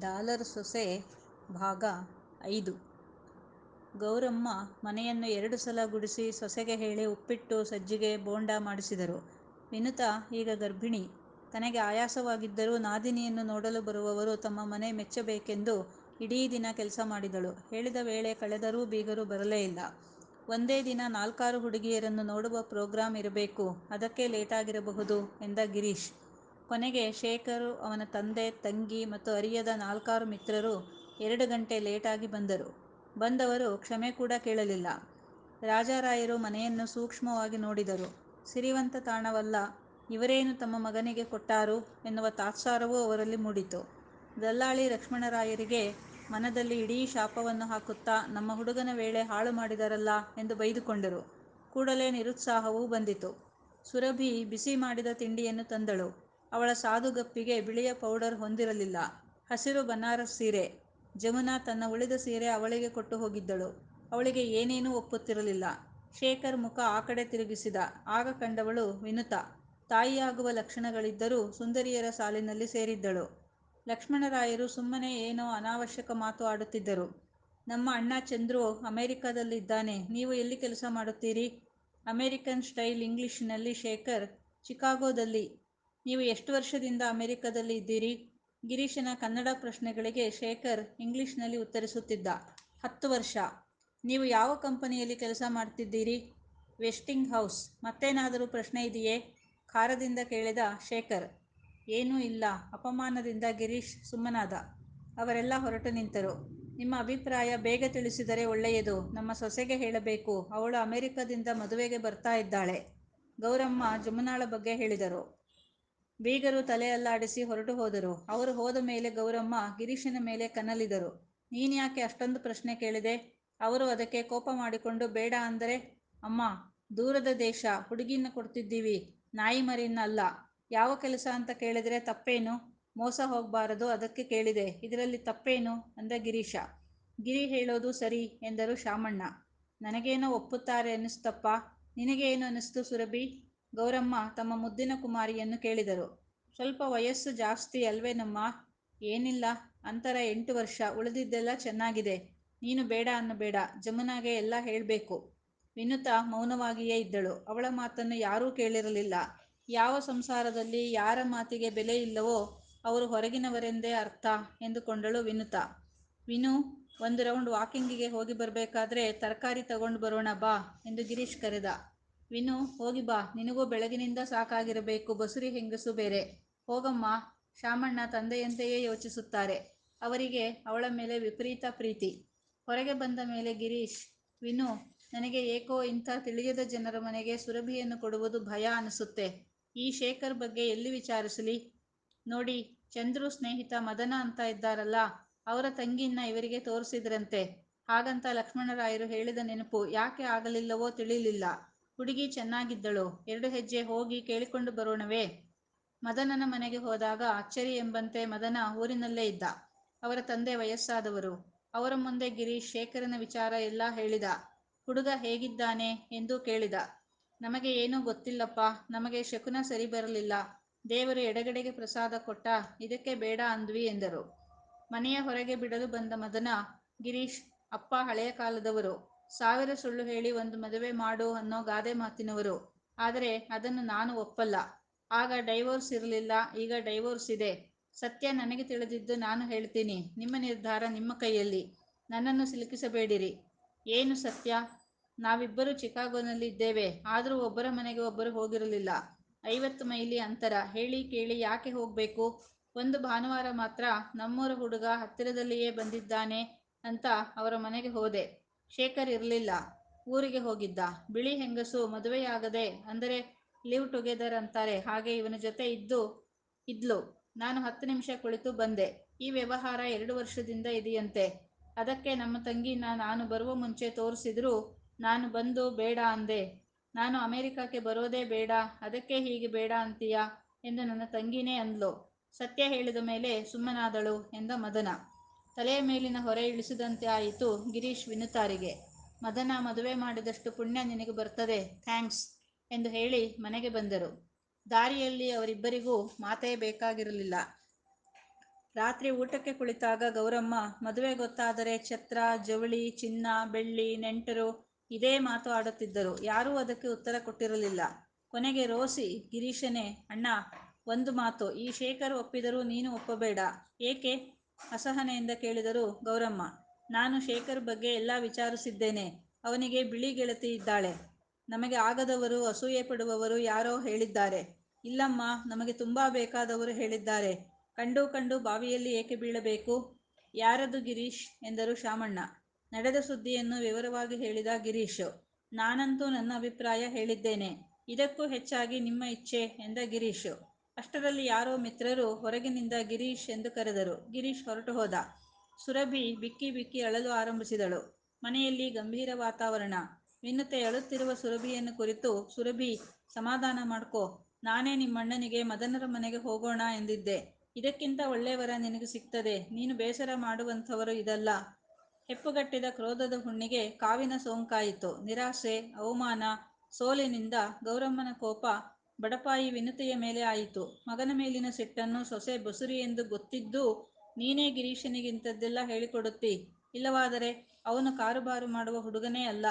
Dollar ಸೊಸೆ ಭಾಗ ಐದು ಗೌರಮ್ಮ ಮನೆಯನ್ನು ಎರಡು ಸಲ ಗುಡಿಸಿ ಸೊಸೆಗೆ ಹೇಳಿ ಉಪ್ಪಿಟ್ಟು ಸಜ್ಜಿಗೆ ಬೋಂಡ ಮಾಡಿಸಿದರು. ವಿನುತಾ ಈಗ ಗರ್ಭಿಣಿ. ತನಗೆ ಆಯಾಸವಾಗಿದ್ದರೂ ನಾದಿನಿಯನ್ನು ನೋಡಲು ಬರುವವರು ತಮ್ಮ ಮನೆ ಮೆಚ್ಚಬೇಕೆಂದು ಇಡೀ ದಿನ ಕೆಲಸ ಮಾಡಿದಳು. ಹೇಳಿದ ವೇಳೆ ಕಳೆದರೂ ಬೀಗರು ಬರಲೇ ಇಲ್ಲ. ಒಂದೇ ದಿನ ನಾಲ್ಕಾರು ಹುಡುಗಿಯರನ್ನು ನೋಡುವ ಪ್ರೋಗ್ರಾಂ ಇರಬೇಕು. ಅದಕ್ಕೆ ಲೇಟಾಗಿರಬಹುದು ಎಂದ ಗಿರೀಶ್. ಕೊನೆಗೆ ಶೇಖರ್, ಅವನ ತಂದೆ, ತಂಗಿ ಮತ್ತು ಅರಿಯದ ನಾಲ್ಕಾರು ಮಿತ್ರರು ಎರಡು ಗಂಟೆ ಲೇಟಾಗಿ ಬಂದರು. ಬಂದವರು ಕ್ಷಮೆ ಕೂಡ ಕೇಳಲಿಲ್ಲ. ರಾಜಾರಾಯರು ಮನೆಯನ್ನು ಸೂಕ್ಷ್ಮವಾಗಿ ನೋಡಿದರು. ಸಿರಿವಂತ ತಾಣವಲ್ಲ. ಇವರೇನು ತಮ್ಮ ಮಗನಿಗೆ ಕೊಟ್ಟಾರು ಎನ್ನುವ ತಾತ್ಸಾರವೂ ಅವರಲ್ಲಿ ಮೂಡಿತು. ದಲ್ಲಾಳಿ ಲಕ್ಷ್ಮಣರಾಯರಿಗೆ ಮನದಲ್ಲಿ ಇಡೀ ಶಾಪವನ್ನು ಹಾಕುತ್ತಾ ನಮ್ಮ ಹುಡುಗನ ವೇಳೆ ಹಾಳು ಮಾಡಿದರಲ್ಲ ಎಂದು ಬೈದುಕೊಂಡರು. ಕೂಡಲೇ ನಿರುತ್ಸಾಹವೂ ಬಂದಿತು. ಸುರಭಿ ಬಿಸಿ ಮಾಡಿದ ತಿಂಡಿಯನ್ನು ತಂದಳು. ಅವಳ ಸಾಧುಗಪ್ಪಿಗೆ ಬಿಳಿಯ ಪೌಡರ್ ಹೊಂದಿರಲಿಲ್ಲ. ಹಸಿರು ಬನಾರಸ್ ಸೀರೆ. ಜಮುನಾ ತನ್ನ ಉಳಿದ ಸೀರೆ ಅವಳಿಗೆ ಕೊಟ್ಟು ಹೋಗಿದ್ದಳು. ಅವಳಿಗೆ ಏನೇನೂ ಒಪ್ಪುತ್ತಿರಲಿಲ್ಲ. ಶೇಖರ್ ಮುಖ ಆ ಕಡೆ ತಿರುಗಿಸಿದ. ಆಗ ಕಂಡವಳು ವಿನುತಾ. ತಾಯಿಯಾಗುವ ಲಕ್ಷಣಗಳಿದ್ದರೂ ಸುಂದರಿಯರ ಸಾಲಿನಲ್ಲಿ ಸೇರಿದ್ದಳು. ಲಕ್ಷ್ಮಣರಾಯರು ಸುಮ್ಮನೆ ಏನೋ ಅನಾವಶ್ಯಕ ಮಾತು ಆಡುತ್ತಿದ್ದರು. ನಮ್ಮ ಅಣ್ಣ ಚಂದ್ರು ಅಮೆರಿಕದಲ್ಲಿದ್ದಾನೆ. ನೀವು ಎಲ್ಲಿ ಕೆಲಸ ಮಾಡುತ್ತೀರಿ? ಅಮೆರಿಕನ್ ಸ್ಟೈಲ್ ಇಂಗ್ಲಿಷ್ನಲ್ಲಿ ಶೇಖರ್ ಚಿಕಾಗೋದಲ್ಲಿ. ನೀವು ಎಷ್ಟು ವರ್ಷದಿಂದ ಅಮೆರಿಕದಲ್ಲಿ ಇದ್ದೀರಿ? ಗಿರೀಶನ ಕನ್ನಡ ಪ್ರಶ್ನೆಗಳಿಗೆ ಶೇಖರ್ ಇಂಗ್ಲಿಷ್ನಲ್ಲಿ ಉತ್ತರಿಸುತ್ತಿದ್ದ. ಹತ್ತು ವರ್ಷ. ನೀವು ಯಾವ ಕಂಪನಿಯಲ್ಲಿ ಕೆಲಸ ಮಾಡ್ತಿದ್ದೀರಿ? Westinghouse. ಮತ್ತೇನಾದರೂ ಪ್ರಶ್ನೆ ಇದೆಯೇ? ಖಾರದಿಂದ ಕೇಳಿದ ಶೇಖರ್. ಏನೂ ಇಲ್ಲ. ಅಪಮಾನದಿಂದ ಗಿರೀಶ್ ಸುಮ್ಮನಾದ. ಅವರೆಲ್ಲ ಹೊರಟು ನಿಂತರು. ನಿಮ್ಮ ಅಭಿಪ್ರಾಯ ಬೇಗ ತಿಳಿಸಿದರೆ ಒಳ್ಳೆಯದು. ನಮ್ಮ ಸೊಸೆಗೆ ಹೇಳಬೇಕು. ಅವಳು ಅಮೆರಿಕದಿಂದ ಮದುವೆಗೆ ಬರ್ತಾ ಇದ್ದಾಳೆ. ಗೌರಮ್ಮ ಜಮುನಾಳ ಬಗ್ಗೆ ಹೇಳಿದರು. ಬೀಗರು ತಲೆಯಲ್ಲಾಡಿಸಿ ಹೊರಟು ಹೋದರು. ಅವರು ಹೋದ ಮೇಲೆ ಗೌರಮ್ಮ ಗಿರೀಶನ ಮೇಲೆ ಕನಲಿದರು. ನೀನ್ಯಾಕೆ ಅಷ್ಟೊಂದು ಪ್ರಶ್ನೆ ಕೇಳಿದೆ? ಅವರು ಅದಕ್ಕೆ ಕೋಪ ಮಾಡಿಕೊಂಡು, ಬೇಡ ಅಂದರೆ? ಅಮ್ಮ, ದೂರದ ದೇಶ. ಹುಡುಗಿನ ಕೊಡ್ತಿದ್ದೀವಿ. ನಾಯಿಮರಿನ್ನ ಅಲ್ಲ. ಯಾವ ಕೆಲಸ ಅಂತ ಕೇಳಿದರೆ ತಪ್ಪೇನು? ಮೋಸ ಹೋಗಬಾರದು ಅದಕ್ಕೆ ಕೇಳಿದೆ. ಇದರಲ್ಲಿ ತಪ್ಪೇನು? ಅಂದ ಗಿರೀಶ. ಗಿರಿ ಹೇಳೋದು ಸರಿ ಎಂದರು ಶಾಮಣ್ಣ. ನನಗೇನೋ ಒಪ್ಪುತ್ತಾರೆ ಅನ್ನಿಸ್ತಪ್ಪ. ನಿನಗೇನು ಅನ್ನಿಸ್ತು ಸುರಭಿ? ಗೌರಮ್ಮ ತಮ್ಮ ಮುದ್ದಿನ ಕುಮಾರಿಯನ್ನು ಕೇಳಿದರು. ಸ್ವಲ್ಪ ವಯಸ್ಸು ಜಾಸ್ತಿ ಅಲ್ವೇನಮ್ಮ ಏನಿಲ್ಲ. ಅಂತರ ಎಂಟು ವರ್ಷ. ಉಳಿದಿದ್ದೆಲ್ಲ ಚೆನ್ನಾಗಿದೆ. ನೀನು ಬೇಡ ಅನ್ನಬೇಡ. ಜಮುನಾಗೆ ಎಲ್ಲ ಹೇಳಬೇಕು ವಿನುತಾ ಮೌನವಾಗಿಯೇ ಇದ್ದಳು. ಅವಳ ಮಾತನ್ನು ಯಾರೂ ಕೇಳಿರಲಿಲ್ಲ. ಯಾವ ಸಂಸಾರದಲ್ಲಿ ಯಾರ ಮಾತಿಗೆ ಬೆಲೆ ಇಲ್ಲವೋ ಅವರು ಹೊರಗಿನವರೆಂದೇ ಅರ್ಥ ಎಂದುಕೊಂಡಳು ವಿನುತಾ. ವಿನು, ಒಂದು ರೌಂಡ್ ವಾಕಿಂಗಿಗೆ ಹೋಗಿ ಬರಬೇಕಾದ್ರೆ ತರಕಾರಿ ತಗೊಂಡು ಬರೋಣ ಬಾ ಎಂದು ಗಿರೀಶ್ ಕರೆದ. ವಿನೂ, ಹೋಗಿ ಬಾ. ನಿನಗೂ ಬೆಳಗಿನಿಂದ ಸಾಕಾಗಿರಬೇಕು. ಬಸುರಿ ಹೆಂಗಸು ಬೇರೆ. ಹೋಗಮ್ಮ ಶಾಮಣ್ಣ ತಂದೆಯಂತೆಯೇ ಯೋಚಿಸುತ್ತಾರೆ. ಅವರಿಗೆ ಅವಳ ಮೇಲೆ ವಿಪರೀತ ಪ್ರೀತಿ. ಹೊರಗೆ ಬಂದ ಮೇಲೆ ಗಿರೀಶ್, ವಿನು ನನಗೆ ಏಕೋ ಇಂಥ ತಿಳಿಯದ ಜನರ ಮನೆಗೆ ಸುರಭಿಯನ್ನು ಕೊಡುವುದು ಭಯ ಅನಿಸುತ್ತೆ ಈ ಶೇಖರ್ ಬಗ್ಗೆ ಎಲ್ಲಿ ವಿಚಾರಿಸಲಿ? ನೋಡಿ, ಚಂದ್ರು ಸ್ನೇಹಿತ ಮದನ ಅಂತ ಇದ್ದಾರಲ್ಲ, ಅವರ ತಂಗಿಯನ್ನ ಇವರಿಗೆ ತೋರಿಸಿದ್ರಂತೆ. ಹಾಗಂತ ಲಕ್ಷ್ಮಣರಾಯರು ಹೇಳಿದ ನೆನಪು ಯಾಕೆ ಆಗಲಿಲ್ಲವೋ ತಿಳಿಲಿಲ್ಲ. ಹುಡುಗಿ ಚೆನ್ನಾಗಿದ್ದಳು. ಎರಡು ಹೆಜ್ಜೆ ಹೋಗಿ ಕೇಳಿಕೊಂಡು ಬರೋಣವೇ? ಮದನನ ಮನೆಗೆ ಹೋದಾಗ ಅಚ್ಚರಿ ಎಂಬಂತೆ ಮದನ ಊರಿನಲ್ಲೇ ಇದ್ದ. ಅವರ ತಂದೆ ವಯಸ್ಸಾದವರು. ಅವರ ಮುಂದೆ ಗಿರೀಶ್ ಶೇಖರನ ವಿಚಾರ ಎಲ್ಲ ಹೇಳಿದ. ಹುಡುಗ ಹೇಗಿದ್ದಾನೆ ಎಂದು ಕೇಳಿದ. ನಮಗೆ ಏನೂ ಗೊತ್ತಿಲ್ಲಪ್ಪ. ನಮಗೆ ಶಕುನ ಸರಿ ಬರಲಿಲ್ಲ. ದೇವರು ಎಡಗಡೆಗೆ ಪ್ರಸಾದ ಕೊಟ್ಟ. ಇದಕ್ಕೆ ಬೇಡ ಅಂದ್ವಿ ಎಂದರು. ಮನೆಯ ಹೊರಗೆ ಬಿಡಲು ಬಂದ ಮದನ, ಗಿರೀಶ್, ಅಪ್ಪ ಹಳೆಯ ಕಾಲದವರು. ಸಾವಿರ ಸುಳ್ಳು ಹೇಳಿ ಒಂದು ಮದುವೆ ಮಾಡು ಅನ್ನೋ ಗಾದೆ ಮಾತಿನವರು. ಆದರೆ ಅದನ್ನು ನಾನು ಒಪ್ಪಲ್ಲ. ಆಗ ಡೈವೋರ್ಸ್ ಇರಲಿಲ್ಲ. ಈಗ ಡೈವೋರ್ಸ್ ಇದೆ. ಸತ್ಯ ನನಗೆ ತಿಳಿದಿದ್ದು ನಾನು ಹೇಳ್ತೀನಿ. ನಿಮ್ಮ ನಿರ್ಧಾರ ನಿಮ್ಮ ಕೈಯಲ್ಲಿ. ನನ್ನನ್ನು ಸಿಲುಕಿಸಬೇಡಿರಿ. ಏನು ಸತ್ಯ? ನಾವಿಬ್ಬರು ಚಿಕಾಗೋನಲ್ಲಿ ಇದ್ದೇವೆ. ಆದರೂ ಒಬ್ಬರ ಮನೆಗೆ ಒಬ್ಬರು ಹೋಗಿರಲಿಲ್ಲ. ಐವತ್ತು ಮೈಲಿ ಅಂತರ. ಹೇಳಿ ಕೇಳಿ ಯಾಕೆ ಹೋಗ್ಬೇಕು? ಒಂದು ಭಾನುವಾರ ಮಾತ್ರ ನಮ್ಮೂರ ಹುಡುಗ ಹತ್ತಿರದಲ್ಲಿಯೇ ಬಂದಿದ್ದಾನೆ ಅಂತ ಅವರ ಮನೆಗೆ ಹೋದೆ. ಶೇಖರ್ ಇರಲಿಲ್ಲ ಊರಿಗೆ ಹೋಗಿದ್ದ. ಬಿಳಿ ಹೆಂಗಸು ಮದುವೆಯಾಗದೆ ಅಂದರೆ ಲಿವ್ ಟುಗೆದರ್ ಅಂತಾರೆ ಹಾಗೆ ಇವನ ಜೊತೆ ಇದ್ದು, ಇದ್ಲು. ನಾನು ಹತ್ತು ನಿಮಿಷ ಕುಳಿತು ಬಂದೆ. ಈ ವ್ಯವಹಾರ ಎರಡು ವರ್ಷದಿಂದ ಇದೆಯಂತೆ. ಅದಕ್ಕೆ ನಮ್ಮ ತಂಗಿನ ನಾನು ಬರುವ ಮುಂಚೆ ತೋರಿಸಿದ್ರು, ನಾನು ಬಂದು ಬೇಡ ಅಂದೆ. ನಾನು ಅಮೆರಿಕಕ್ಕೆ ಬರೋದೇ ಬೇಡ. ಅದಕ್ಕೆ ಹೀಗೆ ಬೇಡ ಅಂತೀಯಾ ಎಂದು ನನ್ನ ತಂಗಿನೇ ಅಂದ್ಲು. ಸತ್ಯ ಹೇಳಿದ ಮೇಲೆ ಸುಮ್ಮನಾದಳು ಎಂದ ಮದನ. ತಲೆಯ ಮೇಲಿನ ಹೊರೆ ಇಳಿಸಿದಂತೆ ಆಯಿತು ಗಿರೀಶ್ ವಿನುತಾರಿಗೆ. ಮದನ ಮದುವೆ ಮಾಡಿದಷ್ಟು ಪುಣ್ಯ ನಿನಗೆ ಬರ್ತದೆ. ಥ್ಯಾಂಕ್ಸ್ ಎಂದು ಹೇಳಿ ಮನೆಗೆ ಬಂದರು. ದಾರಿಯಲ್ಲಿ ಅವರಿಬ್ಬರಿಗೂ ಮಾತೇ ಬೇಕಾಗಿರಲಿಲ್ಲ. ರಾತ್ರಿ ಊಟಕ್ಕೆ ಕುಳಿತಾಗ ಗೌರಮ್ಮ, ಮದುವೆ ಗೊತ್ತಾದರೆ ಛತ್ರ, ಜವಳಿ, ಚಿನ್ನ, ಬೆಳ್ಳಿ, ನೆಂಟರು ಇದೇ ಮಾತು ಆಡುತ್ತಿದ್ದರು ಯಾರೂ ಅದಕ್ಕೆ ಉತ್ತರ ಕೊಟ್ಟಿರಲಿಲ್ಲ ಕೊನೆಗೆ ರೋಸಿ, ಗಿರೀಶನೇ, ಅಣ್ಣ, ಒಂದು ಮಾತು, ಈ ಶೇಖರ್ ಒಪ್ಪಿದರೂ ನೀನು ಒಪ್ಪಬೇಡ ಏಕೆ ಅಸಹನೆಯಿಂದ ಕೇಳಿದರು, ಗೌರಮ್ಮ, ನಾನು ಶೇಖರ್ ಬಗ್ಗೆ ಎಲ್ಲ ವಿಚಾರಿಸಿದ್ದೇನೆ. ಅವನಿಗೆ ಬಿಳಿ ಗೆಳತಿ ಇದ್ದಾಳೆ. ನಮಗೆ ಆಗದವರು, ಅಸೂಯೆ ಪಡುವವರು ಯಾರೋ ಹೇಳಿದ್ದಾರೆ. ಇಲ್ಲಮ್ಮ, ನಮಗೆ ತುಂಬ ಬೇಕಾದವರು ಹೇಳಿದ್ದಾರೆ. ಕಂಡು ಕಂಡು ಬಾವಿಯಲ್ಲಿ ಏಕೆ ಬೀಳಬೇಕು? ಯಾರದು ಗಿರೀಶ್? ಎಂದರು ಶಾಮಣ್ಣ. ನಡೆದ ಸುದ್ದಿಯನ್ನು ವಿವರವಾಗಿ ಹೇಳಿದ ಗಿರೀಶ್, ನಾನಂತೂ ನನ್ನ ಅಭಿಪ್ರಾಯ ಹೇಳಿದ್ದೇನೆ. ಇದಕ್ಕೂ ಹೆಚ್ಚಾಗಿ ನಿಮ್ಮ ಇಚ್ಛೆ, ಎಂದ ಗಿರೀಶ್. ಅಷ್ಟರಲ್ಲಿ ಯಾರೋ ಮಿತ್ರರು ಹೊರಗಿನಿಂದ ಗಿರೀಶ್ ಎಂದು ಕರೆದರು. ಗಿರೀಶ್ ಹೊರಟು ಹೋದ. ಸುರಭಿ ಬಿಕ್ಕಿ ಬಿಕ್ಕಿ ಅಳಲು ಆರಂಭಿಸಿದಳು. ಮನೆಯಲ್ಲಿ ಗಂಭೀರ ವಾತಾವರಣ. ವಿನತೆ ಅಳುತ್ತಿರುವ ಸುರಭಿಯನ್ನು ಕುರಿತು, ಸುರಭಿ, ಸಮಾಧಾನ ಮಾಡ್ಕೋ. ನಾನೇ ನಿಮ್ಮಣ್ಣನಿಗೆ ಮದನರ ಮನೆಗೆ ಹೋಗೋಣ ಎಂದಿದ್ದೆ. ಇದಕ್ಕಿಂತ ಒಳ್ಳೆಯವರ ನಿನಗೆ ಸಿಗ್ತದೆ. ನೀನು ಬೇಸರ ಮಾಡುವಂಥವರು ಇದಲ್ಲ. ಹೆಪ್ಪುಗಟ್ಟಿದ ಕ್ರೋಧದ ಹುಣ್ಣಿಗೆ ಕಾವಿನ ಸೋಂಕಾಯಿತು. ನಿರಾಸೆ, ಅವಮಾನ, ಸೋಲಿನಿಂದ ಗೌರಮ್ಮನ ಕೋಪ ಬಡಪಾಯಿ ವಿನುತೆಯ ಮೇಲೆ ಆಯಿತು. ಮಗನ ಮೇಲಿನ ಸಿಟ್ಟನ್ನು ಸೊಸೆ ಬಸುರಿ ಎಂದು ಗೊತ್ತಿದ್ದು, ನೀನೇ ಗಿರೀಶನಿಗಿಂತದ್ದೆಲ್ಲ ಹೇಳಿಕೊಡುತ್ತಿ. ಇಲ್ಲವಾದರೆ ಅವನು ಕಾರುಬಾರು ಮಾಡುವ ಹುಡುಗನೇ ಅಲ್ಲ.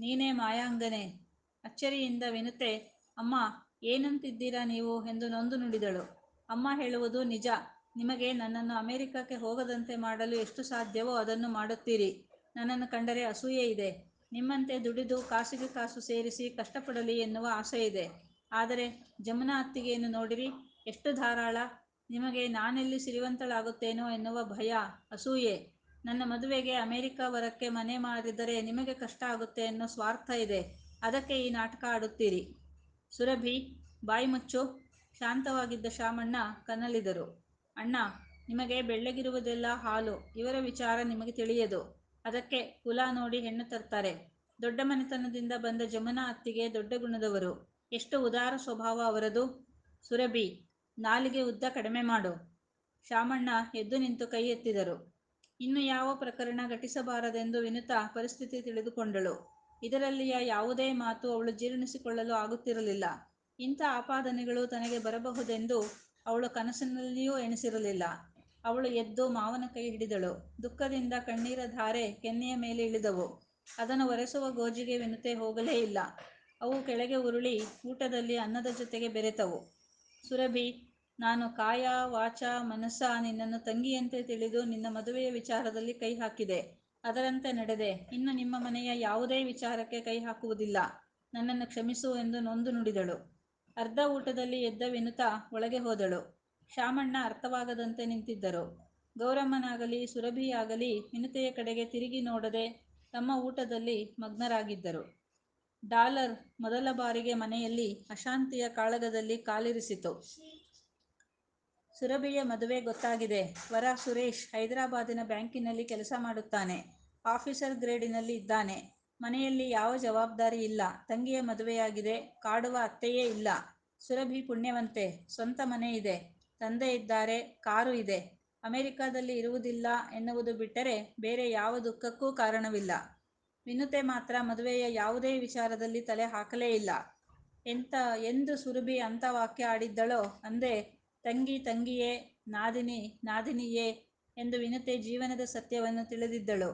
ನೀನೇ ಮಾಯಾಂಗನೆ. ಅಚ್ಚರಿಯಿಂದ ವಿನತೆ, ಅಮ್ಮ, ಏನಂತಿದ್ದೀರಾ ನೀವು? ಎಂದು ನೊಂದು ನುಡಿದಳು. ಅಮ್ಮ ಹೇಳುವುದು ನಿಜ. ನಿಮಗೆ ನನ್ನನ್ನು ಅಮೆರಿಕಕ್ಕೆ ಹೋಗದಂತೆ ಮಾಡಲು ಎಷ್ಟು ಸಾಧ್ಯವೋ ಅದನ್ನು ಮಾಡುತ್ತೀರಿ. ನನ್ನನ್ನು ಕಂಡರೆ ಅಸೂಯೆ ಇದೆ. ನಿಮ್ಮಂತೆ ದುಡಿದು ಕಾಸಿಗೆ ಕಾಸು ಸೇರಿಸಿ ಕಷ್ಟಪಡಲಿ ಎನ್ನುವ ಆಸೆ ಇದೆ. ಆದರೆ ಜಮುನಾ ಅತ್ತಿಗೆಯನ್ನು ನೋಡಿರಿ, ಎಷ್ಟು ಧಾರಾಳ. ನಿಮಗೆ ನಾನೆಲ್ಲಿ ಸಿರಿವಂತಳಾಗುತ್ತೇನೋ ಎನ್ನುವ ಭಯ, ಅಸೂಯೆ. ನನ್ನ ಮದುವೆಗೆ ಅಮೆರಿಕ ವರಕ್ಕೆ ಮನೆ ಮಾರಿದರೆ ನಿಮಗೆ ಕಷ್ಟ ಆಗುತ್ತೆ ಅನ್ನೋ ಸ್ವಾರ್ಥ ಇದೆ. ಅದಕ್ಕೆ ಈ ನಾಟಕ ಆಡುತ್ತೀರಿ. ಸುರಭಿ, ಬಾಯಿ ಮುಚ್ಚು. ಶಾಂತವಾಗಿದ್ದ ಶಾಮಣ್ಣ ಕನಲಿದರು. ಅಣ್ಣ, ನಿಮಗೆ ಬೆಳ್ಳಗಿರುವುದೆಲ್ಲ ಹಾಲು. ಇವರ ವಿಚಾರ ನಿಮಗೆ ತಿಳಿಯದು. ಅದಕ್ಕೆ ಕುಲ ನೋಡಿ ಹೆಣ್ಣು ತರ್ತಾರೆ. ದೊಡ್ಡ ಮನೆತನದಿಂದ ಬಂದ ಜಮುನಾ ಅತ್ತಿಗೆ ದೊಡ್ಡ ಗುಣದವರು. ಎಷ್ಟು ಉದಾರ ಸ್ವಭಾವ ಅವರದು? ಸುರಭಿ, ನಾಲಿಗೆ ಉದ್ದ ಕಡಿಮೆ ಮಾಡು. ಶಾಮಣ್ಣ ಎದ್ದು ನಿಂತು ಕೈ ಎತ್ತಿದರು. ಇನ್ನು ಯಾವ ಪ್ರಕರಣ ಘಟಿಸಬಾರದೆಂದು ವಿನುತಾ ಪರಿಸ್ಥಿತಿ ತಿಳಿದುಕೊಂಡಳು. ಇದರಲ್ಲಿಯ ಯಾವುದೇ ಮಾತು ಅವಳು ಜೀರ್ಣಿಸಿಕೊಳ್ಳಲು ಆಗುತ್ತಿರಲಿಲ್ಲ. ಇಂಥ ಆಪಾದನೆಗಳು ತನಗೆ ಬರಬಹುದೆಂದು ಅವಳು ಕನಸಿನಲ್ಲಿಯೂ ಎಣಿಸಿರಲಿಲ್ಲ. ಅವಳು ಎದ್ದು ಮಾವನ ಕೈ ಹಿಡಿದಳು. ದುಃಖದಿಂದ ಕಣ್ಣೀರ ಧಾರೆ ಕೆನ್ನೆಯ ಮೇಲೆ ಇಳಿದವು. ಅದನ್ನು ಒರೆಸುವ ಗೋಜಿಗೆ ವಿನುತೆ ಹೋಗಲೇ ಇಲ್ಲ. ಅವು ಕೆಳಗೆ ಉರುಳಿ ಊಟದಲ್ಲಿ ಅನ್ನದ ಜೊತೆಗೆ ಬೆರೆತವು. ಸುರಭಿ, ನಾನು ಕಾಯ, ವಾಚ, ಮನಸ್ಸ ನಿನ್ನನ್ನು ತಂಗಿಯಂತೆ ತಿಳಿದು ನಿನ್ನ ಮದುವೆಯ ವಿಚಾರದಲ್ಲಿ ಕೈ ಹಾಕಿದೆ. ಅದರಂತೆ ನಡೆದೆ. ಇನ್ನು ನಿಮ್ಮ ಮನೆಯ ಯಾವುದೇ ವಿಚಾರಕ್ಕೆ ಕೈ ಹಾಕುವುದಿಲ್ಲ. ನನ್ನನ್ನು ಕ್ಷಮಿಸು ಎಂದು ನೊಂದು ನುಡಿದಳು. ಅರ್ಧ ಊಟದಲ್ಲಿ ಎದ್ದ ವಿನುತಾ ಒಳಗೆ ಹೋದಳು. ಶಾಮಣ್ಣ ಅರ್ಥವಾಗದಂತೆ ನಿಂತಿದ್ದರು. ಗೌರಮ್ಮನಾಗಲಿ, ಸುರಭಿಯಾಗಲಿ ವಿನುತೆಯ ಕಡೆಗೆ ತಿರುಗಿ ನೋಡದೆ ತಮ್ಮ ಊಟದಲ್ಲಿ ಮಗ್ನರಾಗಿದ್ದರು. ಡಾಲರ್ ಮೊದಲ ಬಾರಿಗೆ ಮನೆಯಲ್ಲಿ ಅಶಾಂತಿಯ ಕಾಳಗದಲ್ಲಿ ಕಾಲಿರಿಸಿತು. ಸುರಭಿಯ ಮದುವೆ ಗೊತ್ತಾಗಿದೆ. ವರ ಸುರೇಶ್ ಹೈದರಾಬಾದಿನ ಬ್ಯಾಂಕಿನಲ್ಲಿ ಕೆಲಸ ಮಾಡುತ್ತಾನೆ. ಆಫೀಸರ್ ಗ್ರೇಡಿನಲ್ಲಿ ಇದ್ದಾನೆ. ಮನೆಯಲ್ಲಿ ಯಾವ ಜವಾಬ್ದಾರಿ ಇಲ್ಲ. ತಂಗಿಯ ಮದುವೆಯಾಗಿದೆ. ಕಾಡುವ ಅತ್ತೆಯೇ ಇಲ್ಲ. ಸುರಭಿ ಪುಣ್ಯವಂತೆ. ಸ್ವಂತ ಮನೆ ಇದೆ. ತಂದೆ ಇದ್ದಾರೆ. ಕಾರು ಇದೆ. ಅಮೆರಿಕದಲ್ಲಿ ಇರುವುದಿಲ್ಲ ಎನ್ನುವುದು ಬಿಟ್ಟರೆ ಬೇರೆ ಯಾವ ದುಃಖಕ್ಕೂ ಕಾರಣವಿಲ್ಲ. ವಿನುತೆ ಮಾತ್ರ ಮದುವೆಯ ಯಾವುದೇ ವಿಚಾರದಲ್ಲಿ ತಲೆ ಹಾಕಲೇ ಇಲ್ಲ. ಎಂತ, ಎಂದು ಸುರಭಿ ಅಂತ ವಾಕ್ಯ ಆಡಿದ್ದಳೋ ಅಂದೆ, ತಂಗಿ, ತಂಗಿಯೇ, ನಾದಿನಿ, ನಾದಿನಿಯೇ ಎಂದು ವಿನುತೆ ಜೀವನದ ಸತ್ಯವನ್ನು ತಿಳಿದಿದ್ದಳು.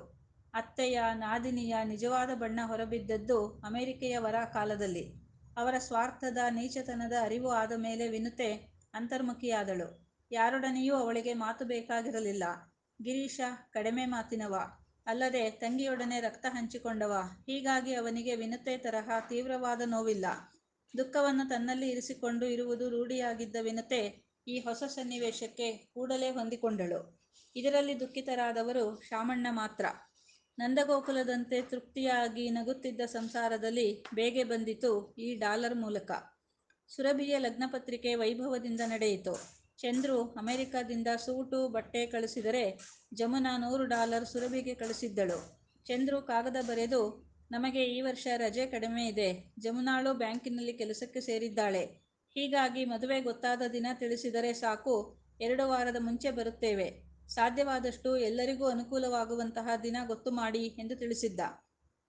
ಅತ್ತೆಯ, ನಾದಿನಿಯ ನಿಜವಾದ ಬಣ್ಣ ಹೊರಬಿದ್ದದ್ದು ಅಮೆರಿಕೆಯ ವರ ಕಾಲದಲ್ಲಿ. ಅವರ ಸ್ವಾರ್ಥದ, ನೀಚತನದ ಅರಿವು ಆದ ಮೇಲೆ ವಿನುತೆ ಅಂತರ್ಮುಖಿಯಾದಳು. ಯಾರೊಡನೆಯೂ ಅವಳಿಗೆ ಮಾತು ಬೇಕಾಗಿರಲಿಲ್ಲ. ಗಿರೀಶ, ಕಡಿಮೆ ಮಾತಿನವ. ಅಲ್ಲದೆ ತಂಗಿಯೊಡನೆ ರಕ್ತ ಹಂಚಿಕೊಂಡವ, ಹೀಗಾಗಿ ಅವನಿಗೆ ವಿನತೆ ತರಹ ತೀವ್ರವಾದ ನೋವಿಲ್ಲ. ದುಃಖವನ್ನು ತನ್ನಲ್ಲಿ ಇರಿಸಿಕೊಂಡು ಇರುವುದು ರೂಢಿಯಾಗಿದ್ದ ವಿನತೆ ಈ ಹೊಸ ಸನ್ನಿವೇಶಕ್ಕೆ ಕೂಡಲೇ ಹೊಂದಿಕೊಂಡಳು. ಇದರಲ್ಲಿ ದುಃಖಿತರಾದವರು ಶಾಮಣ್ಣ ಮಾತ್ರ. ನಂದಗೋಕುಲದಂತೆ ತೃಪ್ತಿಯಾಗಿ ನಗುತ್ತಿದ್ದ ಸಂಸಾರದಲ್ಲಿ ಬೇಗೆ ಬಂದಿತು ಈ ಡಾಲರ್ ಮೂಲಕ. ಸುರಭಿಯ ಲಗ್ನಪತ್ರಿಕೆ ವೈಭವದಿಂದ ನಡೆಯಿತು. ಚಂದ್ರು ಅಮೆರಿಕದಿಂದ ಸೂಟು ಬಟ್ಟೆ ಕಳಿಸಿದರೆ ಜಮುನಾ ನೂರು ಡಾಲರ್ ಸುರಭಿಗೆ ಕಳಿಸಿದ್ದಳು. ಚಂದ್ರು ಕಾಗದ ಬರೆದು, ನಮಗೆ ಈ ವರ್ಷ ರಜೆ ಕಡಿಮೆ ಇದೆ. ಜಮುನಾಳು ಬ್ಯಾಂಕಿನಲ್ಲಿ ಕೆಲಸಕ್ಕೆ ಸೇರಿದ್ದಾಳೆ. ಹೀಗಾಗಿ ಮದುವೆ ಗೊತ್ತಾದ ದಿನ ತಿಳಿಸಿದರೆ ಸಾಕು. ಎರಡು ವಾರದ ಮುಂಚೆ ಬರುತ್ತೇವೆ. ಸಾಧ್ಯವಾದಷ್ಟು ಎಲ್ಲರಿಗೂ ಅನುಕೂಲವಾಗುವಂತಹ ದಿನ ಗೊತ್ತು ಮಾಡಿ ಎಂದು ತಿಳಿಸಿದ್ದ.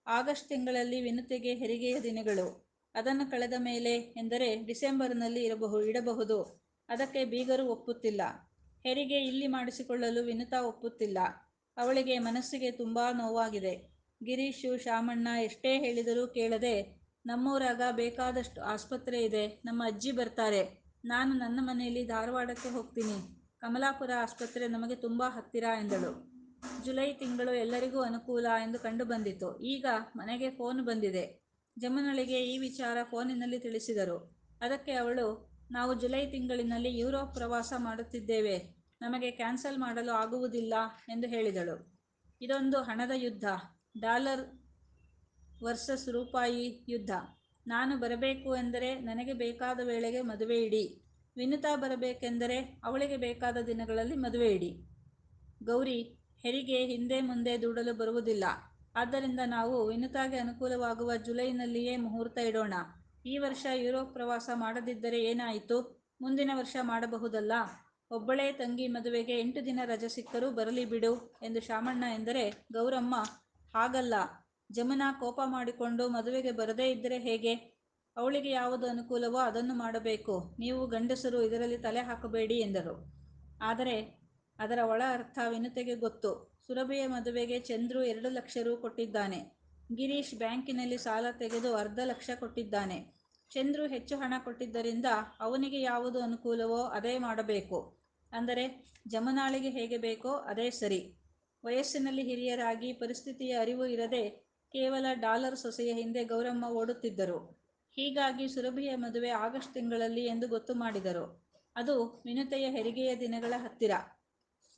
ಆಗಸ್ಟ್ ತಿಂಗಳಲ್ಲಿ ವಿನತೆಗೆ ಹೆರಿಗೆಯ ದಿನಗಳು. ಅದನ್ನು ಕಳೆದ ಮೇಲೆ ಎಂದರೆ ಡಿಸೆಂಬರ್ನಲ್ಲಿ ಇರಬಹುದು, ಇಡಬಹುದು. ಅದಕ್ಕೆ ಬೀಗರು ಒಪ್ಪುತ್ತಿಲ್ಲ ಹೆರಿಗೆ ಇಲ್ಲಿ ಮಾಡಿಸಿಕೊಳ್ಳಲು ವಿನುತಾ ಒಪ್ಪುತ್ತಿಲ್ಲ. ಅವಳಿಗೆ ಮನಸ್ಸಿಗೆ ತುಂಬಾ ನೋವಾಗಿದೆ. ಗಿರೀಶು, ಶಾಮಣ್ಣ ಎಷ್ಟೇ ಹೇಳಿದರೂ ಕೇಳದೆ, ನಮ್ಮೂರಾಗ ಬೇಕಾದಷ್ಟು ಆಸ್ಪತ್ರೆ ಇದೆ. ನಮ್ಮ ಅಜ್ಜಿ ಬರ್ತಾರೆ. ನಾನು ನನ್ನ ಮನೆಯಲ್ಲಿ ಧಾರವಾಡಕ್ಕೆ ಹೋಗ್ತೀನಿ. ಕಮಲಾಪುರ ಆಸ್ಪತ್ರೆ ನಮಗೆ ತುಂಬ ಹತ್ತಿರ ಎಂದಳು. ಜುಲೈ ತಿಂಗಳು ಎಲ್ಲರಿಗೂ ಅನುಕೂಲ ಎಂದು ಕಂಡುಬಂದಿತು. ಈಗ ಮನೆಗೆ ಫೋನ್ ಬಂದಿದೆ. ಜಮುನಳಿಗೆ ಈ ವಿಚಾರ ಫೋನಿನಲ್ಲಿ ತಿಳಿಸಿದರು. ಅದಕ್ಕೆ ಅವಳು, ನಾವು ಜುಲೈ ತಿಂಗಳಿನಲ್ಲಿ ಯುರೋಪ್ ಪ್ರವಾಸ ಮಾಡುತ್ತಿದ್ದೇವೆ. ನಮಗೆ ಕ್ಯಾನ್ಸಲ್ ಮಾಡಲು ಆಗುವುದಿಲ್ಲ ಎಂದು ಹೇಳಿದಳು. ಇದೊಂದು ಹಣದ ಯುದ್ಧ. ಡಾಲರ್ ವರ್ಸಸ್ ರೂಪಾಯಿ ಯುದ್ಧ. ನಾನು ಬರಬೇಕು ಎಂದರೆ ನನಗೆ ಬೇಕಾದ ವೇಳೆಗೆ ಮದುವೆ ಇಡಿ. ವಿನುತಾ ಬರಬೇಕೆಂದರೆ ಅವಳಿಗೆ ಬೇಕಾದ ದಿನಗಳಲ್ಲಿ ಮದುವೆ ಇಡಿ. ಗೌರಿ, ಹೆರಿಗೆ ಹಿಂದೆ ಮುಂದೆ ದೂಡಲು ಬರುವುದಿಲ್ಲ. ಆದ್ದರಿಂದ ನಾವು ವಿನುತಾಗೆ ಅನುಕೂಲವಾಗುವ ಜುಲೈನಲ್ಲಿಯೇ ಮುಹೂರ್ತ ಇಡೋಣ. ಈ ವರ್ಷ ಯುರೋಪ್ ಪ್ರವಾಸ ಮಾಡದಿದ್ದರೆ ಏನಾಯಿತು? ಮುಂದಿನ ವರ್ಷ ಮಾಡಬಹುದಲ್ಲ. ಒಬ್ಬಳೇ ತಂಗಿ ಮದುವೆಗೆ ಎಂಟು ದಿನ ರಜೆ ಸಿಕ್ಕರೂ ಬರಲಿ ಬಿಡು ಎಂದು ಶಾಮಣ್ಣ ಎಂದರೆ, ಗೌರಮ್ಮ, ಹಾಗಲ್ಲ. ಜಮುನಾ ಕೋಪ ಮಾಡಿಕೊಂಡು ಮದುವೆಗೆ ಬರದೇ ಇದ್ದರೆ ಹೇಗೆ? ಅವಳಿಗೆ ಯಾವುದು ಅನುಕೂಲವೋ ಅದನ್ನು ಮಾಡಬೇಕು. ನೀವು ಗಂಡಸರು ಇದರಲ್ಲಿ ತಲೆ ಹಾಕಬೇಡಿ ಎಂದರು. ಆದರೆ ಅದರ ಒಳ ಅರ್ಥ ವಿನತೆಗೆ ಗೊತ್ತು. ಸುರಭಿಯ ಮದುವೆಗೆ ಚಂದ್ರು ಎರಡು ಲಕ್ಷ ರೂ. ಕೊಟ್ಟಿದ್ದಾನೆ. ಗಿರೀಶ್ ಬ್ಯಾಂಕಿನಲ್ಲಿ ಸಾಲ ತೆಗೆದು ಅರ್ಧ ಲಕ್ಷ ಕೊಟ್ಟಿದ್ದಾನೆ. ಚಂದ್ರು ಹೆಚ್ಚು ಹಣ ಕೊಟ್ಟಿದ್ದರಿಂದ ಅವನಿಗೆ ಯಾವುದು ಅನುಕೂಲವೋ ಅದೇ ಮಾಡಬೇಕು. ಅಂದರೆ ಜಮುನಾಳಿಗೆ ಹೇಗೆ ಬೇಕೋ ಅದೇ ಸರಿ. ವಯಸ್ಸಿನಲ್ಲಿ ಹಿರಿಯರಾಗಿ ಪರಿಸ್ಥಿತಿಯ ಅರಿವು ಇರದೆ ಕೇವಲ ಡಾಲರ್ ಸೊಸೆಯ ಹಿಂದೆ ಗೌರಮ್ಮ ಓಡುತ್ತಿದ್ದರು. ಹೀಗಾಗಿ ಸುರಭಿಯ ಮದುವೆ ಆಗಸ್ಟ್ ತಿಂಗಳಲ್ಲಿ ಎಂದು ಗೊತ್ತು ಮಾಡಿದರು. ಅದು ವಿನುತೆಯ ಹೆರಿಗೆಯ ದಿನಗಳ ಹತ್ತಿರ.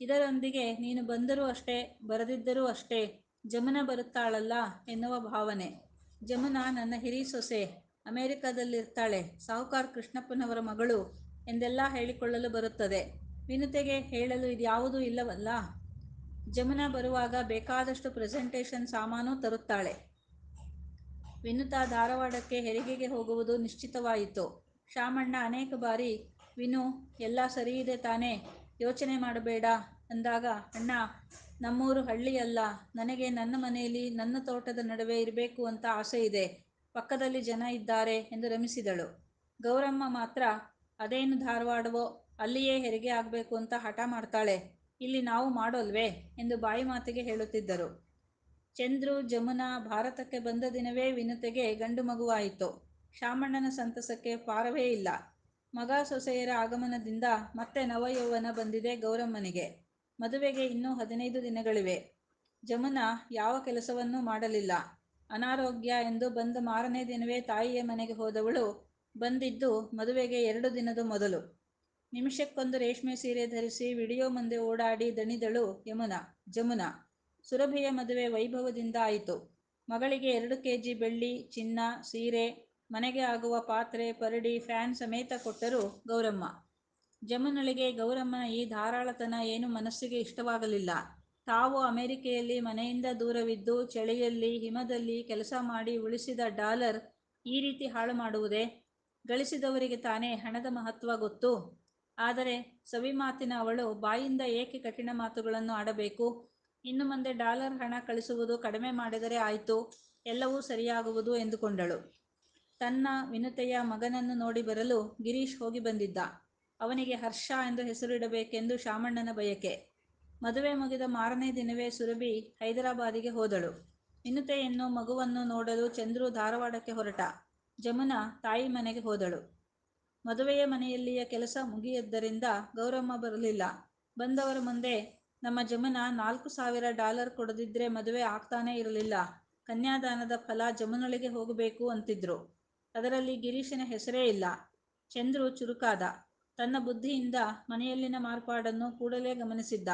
ಇದರೊಂದಿಗೆ ನೀನು ಬಂದರೂ ಅಷ್ಟೇ, ಬರದಿದ್ದರೂ ಅಷ್ಟೇ, ಜಮುನ ಬರುತ್ತಾಳಲ್ಲ ಎನ್ನುವ ಭಾವನೆ. ಜಮುನಾ ನನ್ನ ಹಿರಿ ಸೊಸೆ. ಅಮೆರಿಕದಲ್ಲಿರ್ತಾಳೆ. ಸಾಹುಕಾರ್ ಕೃಷ್ಣಪ್ಪನವರ ಮಗಳು ಎಂದೆಲ್ಲ ಹೇಳಿಕೊಳ್ಳಲು ಬರುತ್ತದೆ. ವಿನುತೆಗೆ ಹೇಳಲು ಇದ್ಯಾವುದೂ ಇಲ್ಲವಲ್ಲ. ಜಮುನಾ ಬರುವಾಗ ಬೇಕಾದಷ್ಟು ಪ್ರೆಸೆಂಟೇಷನ್ ಸಾಮಾನು ತರುತ್ತಾಳೆ. ವಿನುತಾ ಧಾರವಾಡಕ್ಕೆ ಹೆರಿಗೆಗೆ ಹೋಗುವುದು ನಿಶ್ಚಿತವಾಯಿತು. ಶಾಮಣ್ಣ ಅನೇಕ ಬಾರಿ, ವಿನು ಎಲ್ಲ ಸರಿ ಸರಿಯಿದೆ ತಾನೇ, ಯೋಚನೆ ಮಾಡಬೇಡ ಅಂದಾಗ, ಅಣ್ಣ ನಮ್ಮೂರು ಹಳ್ಳಿಯಲ್ಲ ನನಗೆ ನನ್ನ ಮನೆಯಲ್ಲಿ ನನ್ನ ತೋಟದ ನಡುವೆ ಇರಬೇಕು ಅಂತ ಆಸೆ ಇದೆ. ಪಕ್ಕದಲ್ಲಿ ಜನ ಇದ್ದಾರೆ ಎಂದು ರಮಿಸಿದಳು. ಗೌರಮ್ಮ ಮಾತ್ರ, ಅದೇನು ಧಾರವಾಡವೋ, ಅಲ್ಲಿಯೇ ಹೆರಿಗೆ ಆಗಬೇಕು ಅಂತ ಹಠ ಮಾಡ್ತಾಳೆ. ಇಲ್ಲಿ ನಾವು ಮಾಡೋಲ್ವೇ ಎಂದು ಬಾಯಿ ಮಾತಿಗೆ ಹೇಳುತ್ತಿದ್ದರು. ಚಂದ್ರು, ಜಮುನಾ ಭಾರತಕ್ಕೆ ಬಂದ ದಿನವೇ ವಿನತೆಗೆ ಗಂಡು ಮಗುವಾಯಿತು. ಶಾಮಣ್ಣನ ಸಂತಸಕ್ಕೆ ಪಾರವೇ ಇಲ್ಲ. ಮಗ ಸೊಸೆಯರ ಆಗಮನದಿಂದ ಮತ್ತೆ ನವಯೌವನ ಬಂದಿದೆ ಗೌರಮ್ಮನಿಗೆ. ಮದುವೆಗೆ ಇನ್ನೂ ಹದಿನೈದು ದಿನಗಳಿವೆ. ಜಮುನಾ ಯಾವ ಕೆಲಸವನ್ನೂ ಮಾಡಲಿಲ್ಲ. ಅನಾರೋಗ್ಯ ಎಂದು ಬಂದ ಮಾರನೇ ದಿನವೇ ತಾಯಿಯ ಮನೆಗೆ ಹೋದವಳು, ಬಂದಿದ್ದು ಮದುವೆಗೆ ಎರಡು ದಿನದ ಮೊದಲು. ನಿಮಿಷಕ್ಕೊಂದು ರೇಷ್ಮೆ ಸೀರೆ ಧರಿಸಿ ವಿಡಿಯೋ ಮುಂದೆ ಓಡಾಡಿ ದಣಿದಳು ಜಮುನಾ. ಸುರಭಿಯ ಮದುವೆ ವೈಭವದಿಂದ ಆಯಿತು. ಮಗಳಿಗೆ ಎರಡು ಕೆಜಿ ಬೆಳ್ಳಿ, ಚಿನ್ನ, ಸೀರೆ, ಮನೆಗೆ ಆಗುವ ಪಾತ್ರೆ, ಪರಡಿ, ಫ್ಯಾನ್ ಸಮೇತ ಕೊಟ್ಟರು ಗೌರಮ್ಮ. ಜಮುನಳಿಗೆ ಗೌರಮ್ಮನ ಈ ಧಾರಾಳತನ ಏನು ಮನಸ್ಸಿಗೆ ಇಷ್ಟವಾಗಲಿಲ್ಲ. ತಾವು ಅಮೆರಿಕೆಯಲ್ಲಿ ಮನೆಯಿಂದ ದೂರವಿದ್ದು ಚಳಿಯಲ್ಲಿ, ಹಿಮದಲ್ಲಿ ಕೆಲಸ ಮಾಡಿ ಉಳಿಸಿದ ಡಾಲರ್ ಈ ರೀತಿ ಹಾಳು ಮಾಡುವುದೇ? ಗಳಿಸಿದವರಿಗೆ ತಾನೇ ಹಣದ ಮಹತ್ವ ಗೊತ್ತು. ಆದರೆ ಸವಿಮಾತಿನ ಅವಳು ಬಾಯಿಂದ ಏಕೆ ಕಠಿಣ ಮಾತುಗಳನ್ನು ಆಡಬೇಕು? ಇನ್ನು ಮುಂದೆ ಡಾಲರ್ ಹಣ ಕಳಿಸುವುದು ಕಡಿಮೆ ಮಾಡಿದರೆ ಆಯಿತು ಎಲ್ಲವೂ ಸರಿಯಾಗುವುದು ಎಂದುಕೊಂಡಳು. ತನ್ನ ವಿನತೆಯ ಮಗನನ್ನು ನೋಡಿ ಬರಲು ಗಿರೀಶ್ ಹೋಗಿ ಬಂದಿದ್ದ. ಅವನಿಗೆ ಹರ್ಷ ಎಂದು ಹೆಸರಿಡಬೇಕೆಂದು ಶಾಮಣ್ಣನ ಬಯಕೆ. ಮದುವೆ ಮುಗಿದ ಮಾರನೇ ದಿನವೇ ಸುರಭಿ ಹೈದರಾಬಾದಿಗೆ ಹೋದಳು. ಇನ್ನುತೆಯನ್ನು ಮಗುವನ್ನು ನೋಡಲು ಚಂದ್ರು ಧಾರವಾಡಕ್ಕೆ ಹೊರಟ. ಜಮುನಾ ತಾಯಿ ಮನೆಗೆ ಹೋದಳು. ಮದುವೆಯ ಮನೆಯಲ್ಲಿಯ ಕೆಲಸ ಮುಗಿಯದ್ದರಿಂದ ಗೌರಮ್ಮ ಬರಲಿಲ್ಲ. ಬಂದವರ ಮುಂದೆ, ನಮ್ಮ ಜಮುನಾ ನಾಲ್ಕು ಸಾವಿರ ಡಾಲರ್ ಕೊಡದಿದ್ರೆ ಮದುವೆ ಆಗ್ತಾನೇ ಇರಲಿಲ್ಲ. ಕನ್ಯಾದಾನದ ಫಲ ಜಮುನಳಿಗೆ ಹೋಗಬೇಕು ಅಂತಿದ್ರು. ಅದರಲ್ಲಿ ಗಿರೀಶನ ಹೆಸರೇ ಇಲ್ಲ. ಚಂದ್ರು ಚುರುಕಾದ. ತನ್ನ ಬುದ್ಧಿಯಿಂದ ಮನೆಯಲ್ಲಿನ ಮಾರ್ಪಾಡನ್ನು ಕೂಡಲೇ ಗಮನಿಸಿದ್ದ.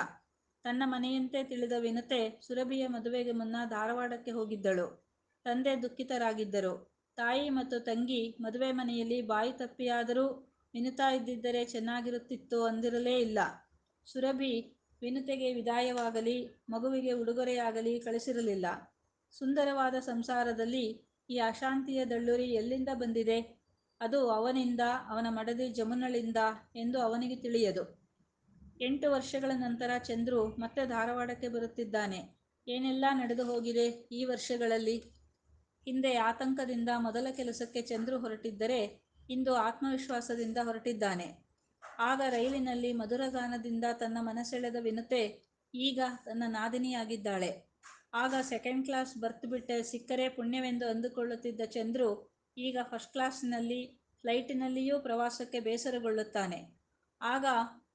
ತನ್ನ ಮನೆಯಂತೆ ತಿಳಿದ ವಿನತೆ ಸುರಭಿಯ ಮದುವೆಗೆ ಮುನ್ನ ಧಾರವಾಡಕ್ಕೆ ಹೋಗಿದ್ದಳು. ತಂದೆ ದುಃಖಿತರಾಗಿದ್ದರು. ತಾಯಿ ಮತ್ತು ತಂಗಿ ಮದುವೆ ಮನೆಯಲ್ಲಿ ಬಾಯಿ ತಪ್ಪಿಯಾದರೂ ವಿನುತಾ ಇದ್ದಿದ್ದರೆ ಚೆನ್ನಾಗಿರುತ್ತಿತ್ತು ಅಂದಿರಲೇ ಇಲ್ಲ. ಸುರಭಿ ವಿನುತೆಗೆ ವಿದಾಯವಾಗಲಿ, ಮಗುವಿಗೆ ಉಡುಗೊರೆಯಾಗಲಿ ಕಳಿಸಿರಲಿಲ್ಲ. ಸುಂದರವಾದ ಸಂಸಾರದಲ್ಲಿ ಈ ಅಶಾಂತಿಯ ದಳ್ಳುರಿ ಎಲ್ಲಿಂದ ಬಂದಿದೆ? ಅದು ಅವನಿಂದ, ಅವನ ಮಡದಿ ಜಮುನಳಿಂದ ಎಂದು ಅವನಿಗೆ ತಿಳಿಯದು. ಎಂಟು ವರ್ಷಗಳ ನಂತರ ಚಂದ್ರು ಮತ್ತೆ ಧಾರವಾಡಕ್ಕೆ ಬರುತ್ತಿದ್ದಾನೆ. ಏನೆಲ್ಲ ನಡೆದು ಹೋಗಿದೆ ಈ ವರ್ಷಗಳಲ್ಲಿ? ಹಿಂದೆ ಆತಂಕದಿಂದ ಮೊದಲ ಕೆಲಸಕ್ಕೆ ಚಂದ್ರು ಹೊರಟಿದ್ದರೆ ಇಂದು ಆತ್ಮವಿಶ್ವಾಸದಿಂದ ಹೊರಟಿದ್ದಾನೆ. ಆಗ ರೈಲಿನಲ್ಲಿ ಮಧುರಗಾನದಿಂದ ತನ್ನ ಮನಸೆಳೆದ ವಿನತೆ ಈಗ ತನ್ನ ನಾದಿನಿಯಾಗಿದ್ದಾಳೆ. ಆಗ ಸೆಕೆಂಡ್ ಕ್ಲಾಸ್ ಬರ್ತ್ ಬಿಟ್ಟೆ ಸಿಕ್ಕರೆ ಪುಣ್ಯವೆಂದು ಅಂದುಕೊಳ್ಳುತ್ತಿದ್ದ ಚಂದ್ರು ಈಗ ಫಸ್ಟ್ ಕ್ಲಾಸ್ನಲ್ಲಿ ಫ್ಲೈಟಿನಲ್ಲಿಯೂ ಪ್ರವಾಸಕ್ಕೆ ಬೇಸರಗೊಳ್ಳುತ್ತಾನೆ. ಆಗ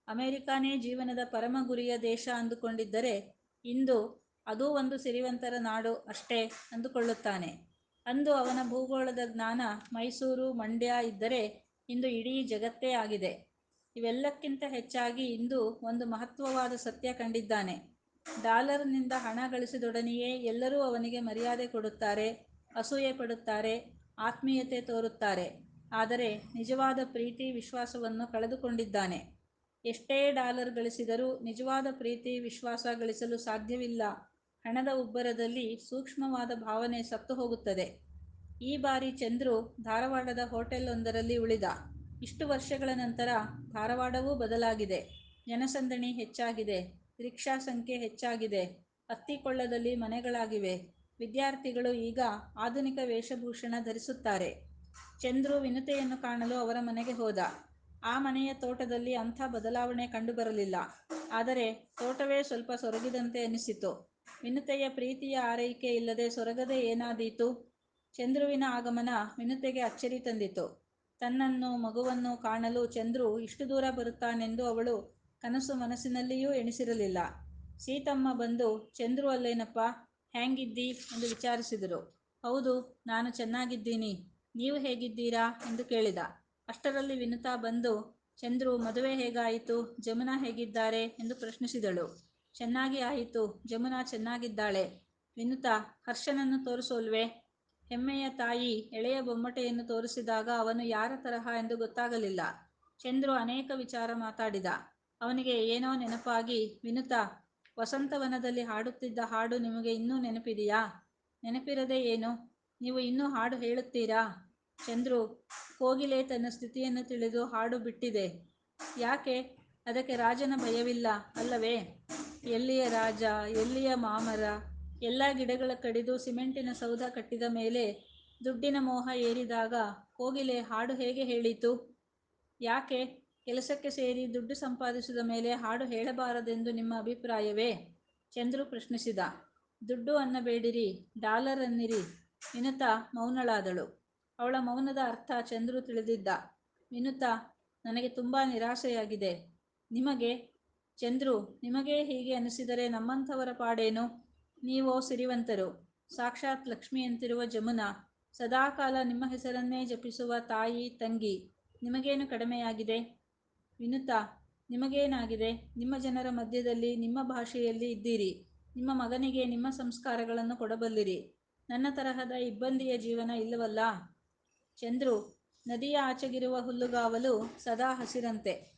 ಅಮೆರಿಕಾನೇ ಜೀವನದ ಪರಮ ಗುರಿಯ ದೇಶ ಅಂದುಕೊಂಡಿದ್ದರೆ ಇಂದು ಅದೂ ಒಂದು ಸಿರಿವಂತರ ನಾಡು ಅಷ್ಟೇ ಅಂದುಕೊಳ್ಳುತ್ತಾನೆ. ಅಂದು ಅವನ ಭೂಗೋಳದ ಜ್ಞಾನ ಮೈಸೂರು, ಮಂಡ್ಯ ಇದ್ದರೆ ಇಂದು ಇಡೀ ಜಗತ್ತೇ ಆಗಿದೆ. ಇವೆಲ್ಲಕ್ಕಿಂತ ಹೆಚ್ಚಾಗಿ ಇಂದು ಒಂದು ಮಹತ್ವವಾದ ಸತ್ಯ ಕಂಡಿದ್ದಾನೆ. ಡಾಲರ್ನಿಂದ ಹಣ ಗಳಿಸಿದೊಡನೆಯೇ ಎಲ್ಲರೂ ಅವನಿಗೆ ಮರ್ಯಾದೆ ಕೊಡುತ್ತಾರೆ, ಅಸೂಯೆ ಪಡುತ್ತಾರೆ, ಆತ್ಮೀಯತೆ ತೋರುತ್ತಾರೆ. ಆದರೆ ನಿಜವಾದ ಪ್ರೀತಿ ವಿಶ್ವಾಸವನ್ನು ಕಳೆದುಕೊಂಡಿದ್ದಾನೆ. ಎಷ್ಟೇ ಡಾಲರ್ ಗಳಿಸಿದರೂ ನಿಜವಾದ ಪ್ರೀತಿ, ವಿಶ್ವಾಸ ಗಳಿಸಲು ಸಾಧ್ಯವಿಲ್ಲ ಹಣದ ಉಬ್ಬರದಲ್ಲಿ ಸೂಕ್ಷ್ಮವಾದ ಭಾವನೆ ಸತ್ತು ಹೋಗುತ್ತದೆ. ಈ ಬಾರಿ ಚಂದ್ರು ಧಾರವಾಡದ ಹೋಟೆಲೊಂದರಲ್ಲಿ ಉಳಿದ. ಇಷ್ಟು ವರ್ಷಗಳ ನಂತರ ಧಾರವಾಡವೂ ಬದಲಾಗಿದೆ. ಜನಸಂದಣಿ ಹೆಚ್ಚಾಗಿದೆ. ರಿಕ್ಷಾ ಸಂಖ್ಯೆ ಹೆಚ್ಚಾಗಿದೆ. ಅತ್ತಿಕೊಳ್ಳದಲ್ಲಿ ಮನೆಗಳಾಗಿವೆ. ವಿದ್ಯಾರ್ಥಿಗಳು ಈಗ ಆಧುನಿಕ ವೇಷಭೂಷಣ ಧರಿಸುತ್ತಾರೆ. ಚಂದ್ರು ವಿನತೆಯನ್ನು ಕಾಣಲು ಅವರ ಮನೆಗೆ ಹೋದ. ಆ ಮನೆಯ ತೋಟದಲ್ಲಿ ಅಂಥ ಬದಲಾವಣೆ ಕಂಡುಬರಲಿಲ್ಲ. ಆದರೆ ತೋಟವೇ ಸ್ವಲ್ಪ ಸೊರಗಿದಂತೆ ಅನಿಸಿತು. ವಿನುತೆಯ ಪ್ರೀತಿಯ ಆರೈಕೆ ಇಲ್ಲದೆ ಸೊರಗದೆ ಏನಾದೀತು? ಚಂದ್ರುವಿನ ಆಗಮನ ವಿನುತೆಗೆ ಅಚ್ಚರಿ ತಂದಿತು. ತನ್ನನ್ನು ಮಗುವನ್ನು ಕಾಣಲು ಚಂದ್ರು ಇಷ್ಟು ದೂರ ಬರುತ್ತಾನೆಂದು ಅವಳು ಕನಸು ಮನಸ್ಸಿನಲ್ಲಿಯೂ ಎಣಿಸಿರಲಿಲ್ಲ. ಸೀತಮ್ಮ ಬಂದು, ಚಂದ್ರು ಅಲ್ಲೇನಪ್ಪ ಹ್ಯಾಂಗಿದ್ದಿ ಎಂದು ವಿಚಾರಿಸಿದರು. ಹೌದು, ನಾನು ಚೆನ್ನಾಗಿದ್ದೀನಿ. ನೀವು ಹೇಗಿದ್ದೀರಾ ಎಂದು ಕೇಳಿದ. ಅಷ್ಟರಲ್ಲಿ ವಿನುತಾ ಬಂದು ಚಂದ್ರು ಮದುವೆ ಹೇಗಾಯಿತು, ಜಮುನಾ ಹೇಗಿದ್ದಾರೆ ಎಂದು ಪ್ರಶ್ನಿಸಿದಳು. ಚೆನ್ನಾಗಿ ಆಯಿತು ಜಮುನಾ ಚೆನ್ನಾಗಿದ್ದಾಳೆ. ವಿನುತಾ ಹರ್ಷನನ್ನು ತೋರಿಸೋಲ್ವೇ? ಹೆಮ್ಮೆಯ ತಾಯಿ ಎಳೆಯ ಬೊಮ್ಮಟೆಯನ್ನು ತೋರಿಸಿದಾಗ ಅವನು ಯಾರ ತರಹ ಎಂದು ಗೊತ್ತಾಗಲಿಲ್ಲ. ಚಂದ್ರು ಅನೇಕ ವಿಚಾರ ಮಾತಾಡಿದ. ಅವನಿಗೆ ಏನೋ ನೆನಪಾಗಿ ವಿನುತಾ ವಸಂತವನದಲ್ಲಿ ಹಾಡುತ್ತಿದ್ದ ಹಾಡು ನಿಮಗೆ ಇನ್ನೂ ನೆನಪಿದೆಯಾ? ನೆನಪಿರದೆ ಏನು? ನೀವು ಇನ್ನೂ ಹಾಡು ಹೇಳುತ್ತೀರಾ? ಚಂದ್ರು ಕೋಗಿಲೆ ತನ್ನ ಸ್ಥಿತಿಯನ್ನು ತಿಳಿದು ಹಾಡು ಬಿಟ್ಟಿದೆ. ಯಾಕೆ? ಅದಕ್ಕೆ ರಾಜನ ಭಯವಿಲ್ಲ ಅಲ್ಲವೇ? ಎಲ್ಲಿಯ ರಾಜ, ಎಲ್ಲಿಯ ಮಾಮರ? ಎಲ್ಲ ಗಿಡಗಳ ಕಡಿದು ಸಿಮೆಂಟಿನ ಸೌಧ ಕಟ್ಟಿದ ಮೇಲೆ ದುಡ್ಡಿನ ಮೋಹ ಏರಿದಾಗ ಕೋಗಿಲೆ ಹಾಡು ಹೇಗೆ ಹೇಳಿತು ಯಾಕೆ? ಕೆಲಸಕ್ಕೆ ಸೇರಿ ದುಡ್ಡು ಸಂಪಾದಿಸಿದ ಮೇಲೆ ಹಾಡು ಹೇಳಬಾರದೆಂದು ನಿಮ್ಮ ಅಭಿಪ್ರಾಯವೇ? ಚಂದ್ರು ಪ್ರಶ್ನಿಸಿದ. ದುಡ್ಡು ಅನ್ನಬೇಡಿರಿ ಡಾಲರ್ ಅನ್ನಿರಿ ವಿನುತಾ ಮೌನಳಾದಳು. ಅವಳ ಮೌನದ ಅರ್ಥ ಚಂದ್ರು ತಿಳಿದಿದ್ದ. ವಿನುತಾ, ನನಗೆ ತುಂಬ ನಿರಾಸೆಯಾಗಿದೆ. ನಿಮಗೆ? ಚಂದ್ರು, ನಿಮಗೆ ಹೀಗೆ ಅನಿಸಿದರೆ ನಮ್ಮಂಥವರ ಪಾಡೇನು? ನೀವೋ ಸಿರಿವಂತರು. ಸಾಕ್ಷಾತ್ ಲಕ್ಷ್ಮಿಯಂತಿರುವ ಜಮುನಾ. ಸದಾಕಾಲ ನಿಮ್ಮ ಹೆಸರನ್ನೇ ಜಪಿಸುವ ತಾಯಿ, ತಂಗಿ. ನಿಮಗೇನು ಕಡಿಮೆಯಾಗಿದೆ? ವಿನುತಾ, ನಿಮಗೇನಾಗಿದೆ? ನಿಮ್ಮ ಜನರ ಮಧ್ಯದಲ್ಲಿ ನಿಮ್ಮ ಭಾಷೆಯಲ್ಲಿ ಇದ್ದೀರಿ. ನಿಮ್ಮ ಮಗನಿಗೆ ನಿಮ್ಮ ಸಂಸ್ಕಾರಗಳನ್ನು ಕೊಡಬಲ್ಲಿರಿ. ನನ್ನ ತರಹದ ಇಬ್ಬಂದಿಯ ಜೀವನ ಇಲ್ಲವಲ್ಲ? ಚಂದ್ರು, ನದಿಯ ಆಚೆಗಿರುವ ಹುಲ್ಲುಗಾವಲು ಸದಾ ಹಸಿರಂತೆ.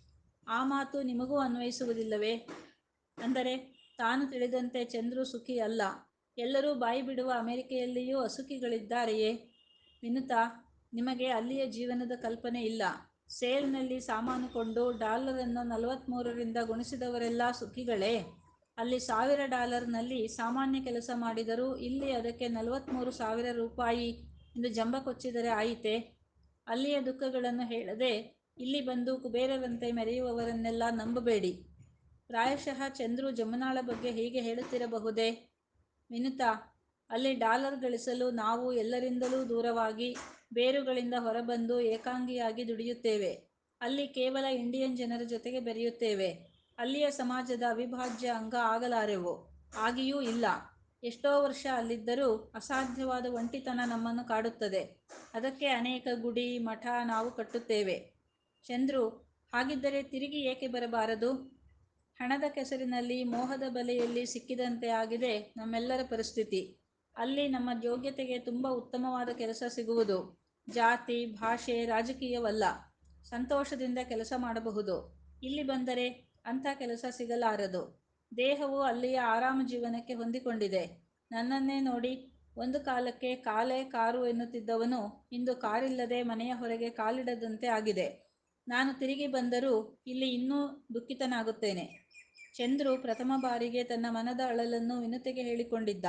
ಆ ಮಾತು ನಿಮಗೂ ಅನ್ವಯಿಸುವುದಿಲ್ಲವೇ? ಅಂದರೆ, ತಾನು ತಿಳಿದಂತೆ ಚಂದ್ರು ಸುಖಿ ಅಲ್ಲ. ಎಲ್ಲರೂ ಬಾಯಿ ಬಿಡುವ ಅಮೆರಿಕೆಯಲ್ಲಿಯೂ ಅಸುಖಿಗಳಿದ್ದಾರೆಯೇ? ವಿನುತಾ, ನಿಮಗೆ ಅಲ್ಲಿಯ ಜೀವನದ ಕಲ್ಪನೆ ಇಲ್ಲ. ಸೇಲ್ನಲ್ಲಿ ಸಾಮಾನು ಕೊಂಡು ಡಾಲರನ್ನು ನಲವತ್ತ್ಮೂರರಿಂದ ಗುಣಿಸಿದವರೆಲ್ಲ ಸುಖಿಗಳೇ? ಅಲ್ಲಿ ಸಾವಿರ ಡಾಲರ್ನಲ್ಲಿ ಸಾಮಾನ್ಯ ಕೆಲಸ ಮಾಡಿದರೂ ಇಲ್ಲಿ ಅದಕ್ಕೆ ನಲವತ್ತ್ಮೂರು ಸಾವಿರ ರೂಪಾಯಿ ಎಂದು ಜಂಬ ಕೊಚ್ಚಿದರೆ ಆಯಿತೆ ಅಲ್ಲಿಯ ದುಃಖಗಳನ್ನು ಹೇಳದೆ ಇಲ್ಲಿ ಬಂದು ಕುಬೇರರಂತೆ ಮೆರೆಯುವವರನ್ನೆಲ್ಲ ನಂಬಬೇಡಿ. ಪ್ರಾಯಶಃ ಚಂದ್ರು ಜಮುನಾಳ ಬಗ್ಗೆ ಹೀಗೆ ಹೇಳುತ್ತಿರಬಹುದೇ? ವಿನುತಾ ಅಲ್ಲಿ ಡಾಲರ್ ಗಳಿಸಲು ನಾವು ಎಲ್ಲರಿಂದಲೂ ದೂರವಾಗಿ, ಬೇರುಗಳಿಂದ ಹೊರಬಂದು ಏಕಾಂಗಿಯಾಗಿ ದುಡಿಯುತ್ತೇವೆ. ಅಲ್ಲಿ ಕೇವಲ ಇಂಡಿಯನ್ ಜನರ ಜೊತೆಗೆ ಬೆರೆಯುತ್ತೇವೆ. ಅಲ್ಲಿಯ ಸಮಾಜದ ಅವಿಭಾಜ್ಯ ಅಂಗ ಆಗಲಾರೆವು. ಆಗಿಯೂ ಇಲ್ಲ. ಎಷ್ಟೋ ವರ್ಷ ಅಲ್ಲಿದ್ದರೂ ಅಸಾಧ್ಯವಾದ ಒಂಟಿತನ ನಮ್ಮನ್ನು ಕಾಡುತ್ತದೆ. ಅದಕ್ಕೆ ಅನೇಕ ಗುಡಿ, ಮಠ ನಾವು ಕಟ್ಟುತ್ತೇವೆ. ಚಂದ್ರು ಹಾಗಿದ್ದರೆ ತಿರುಗಿ ಏಕೆ ಬರಬಾರದು? ಹಣದ ಕೆಸರಿನಲ್ಲಿ ಮೋಹದ ಬಲೆಯಲ್ಲಿ ಸಿಕ್ಕಿದಂತೆ ಆಗಿದೆ ನಮ್ಮೆಲ್ಲರ ಪರಿಸ್ಥಿತಿ. ಅಲ್ಲಿ ನಮ್ಮ ಯೋಗ್ಯತೆಗೆ ತುಂಬ ಉತ್ತಮವಾದ ಕೆಲಸ ಸಿಗುವುದು. ಜಾತಿ, ಭಾಷೆ, ರಾಜಕೀಯವಲ್ಲ. ಸಂತೋಷದಿಂದ ಕೆಲಸ ಮಾಡಬಹುದು. ಇಲ್ಲಿ ಬಂದರೆ ಅಂಥ ಕೆಲಸ ಸಿಗಲಾರದು. ದೇಹವು ಅಲ್ಲಿಯ ಆರಾಮ ಜೀವನಕ್ಕೆ ಹೊಂದಿಕೊಂಡಿದೆ. ನನ್ನನ್ನೇ ನೋಡಿ. ಒಂದು ಕಾಲಕ್ಕೆ ಕಾಲೇ ಕಾರು ಎನ್ನುತ್ತಿದ್ದವನು ಇಂದು ಕಾರಿಲ್ಲದೆ ಮನೆಯ ಹೊರಗೆ ಕಾಲಿಡದಂತೆ ಆಗಿದೆ. ನಾನು ತಿರುಗಿ ಬಂದರೂ ಇಲ್ಲಿ ಇನ್ನೂ ದುಃಖಿತನಾಗುತ್ತೇನೆ. ಚಂದ್ರು ಪ್ರಥಮ ಬಾರಿಗೆ ತನ್ನ ಮನದ ಅಳಲನ್ನು ವಿನತೆಗೆ ಹೇಳಿಕೊಂಡಿದ್ದ.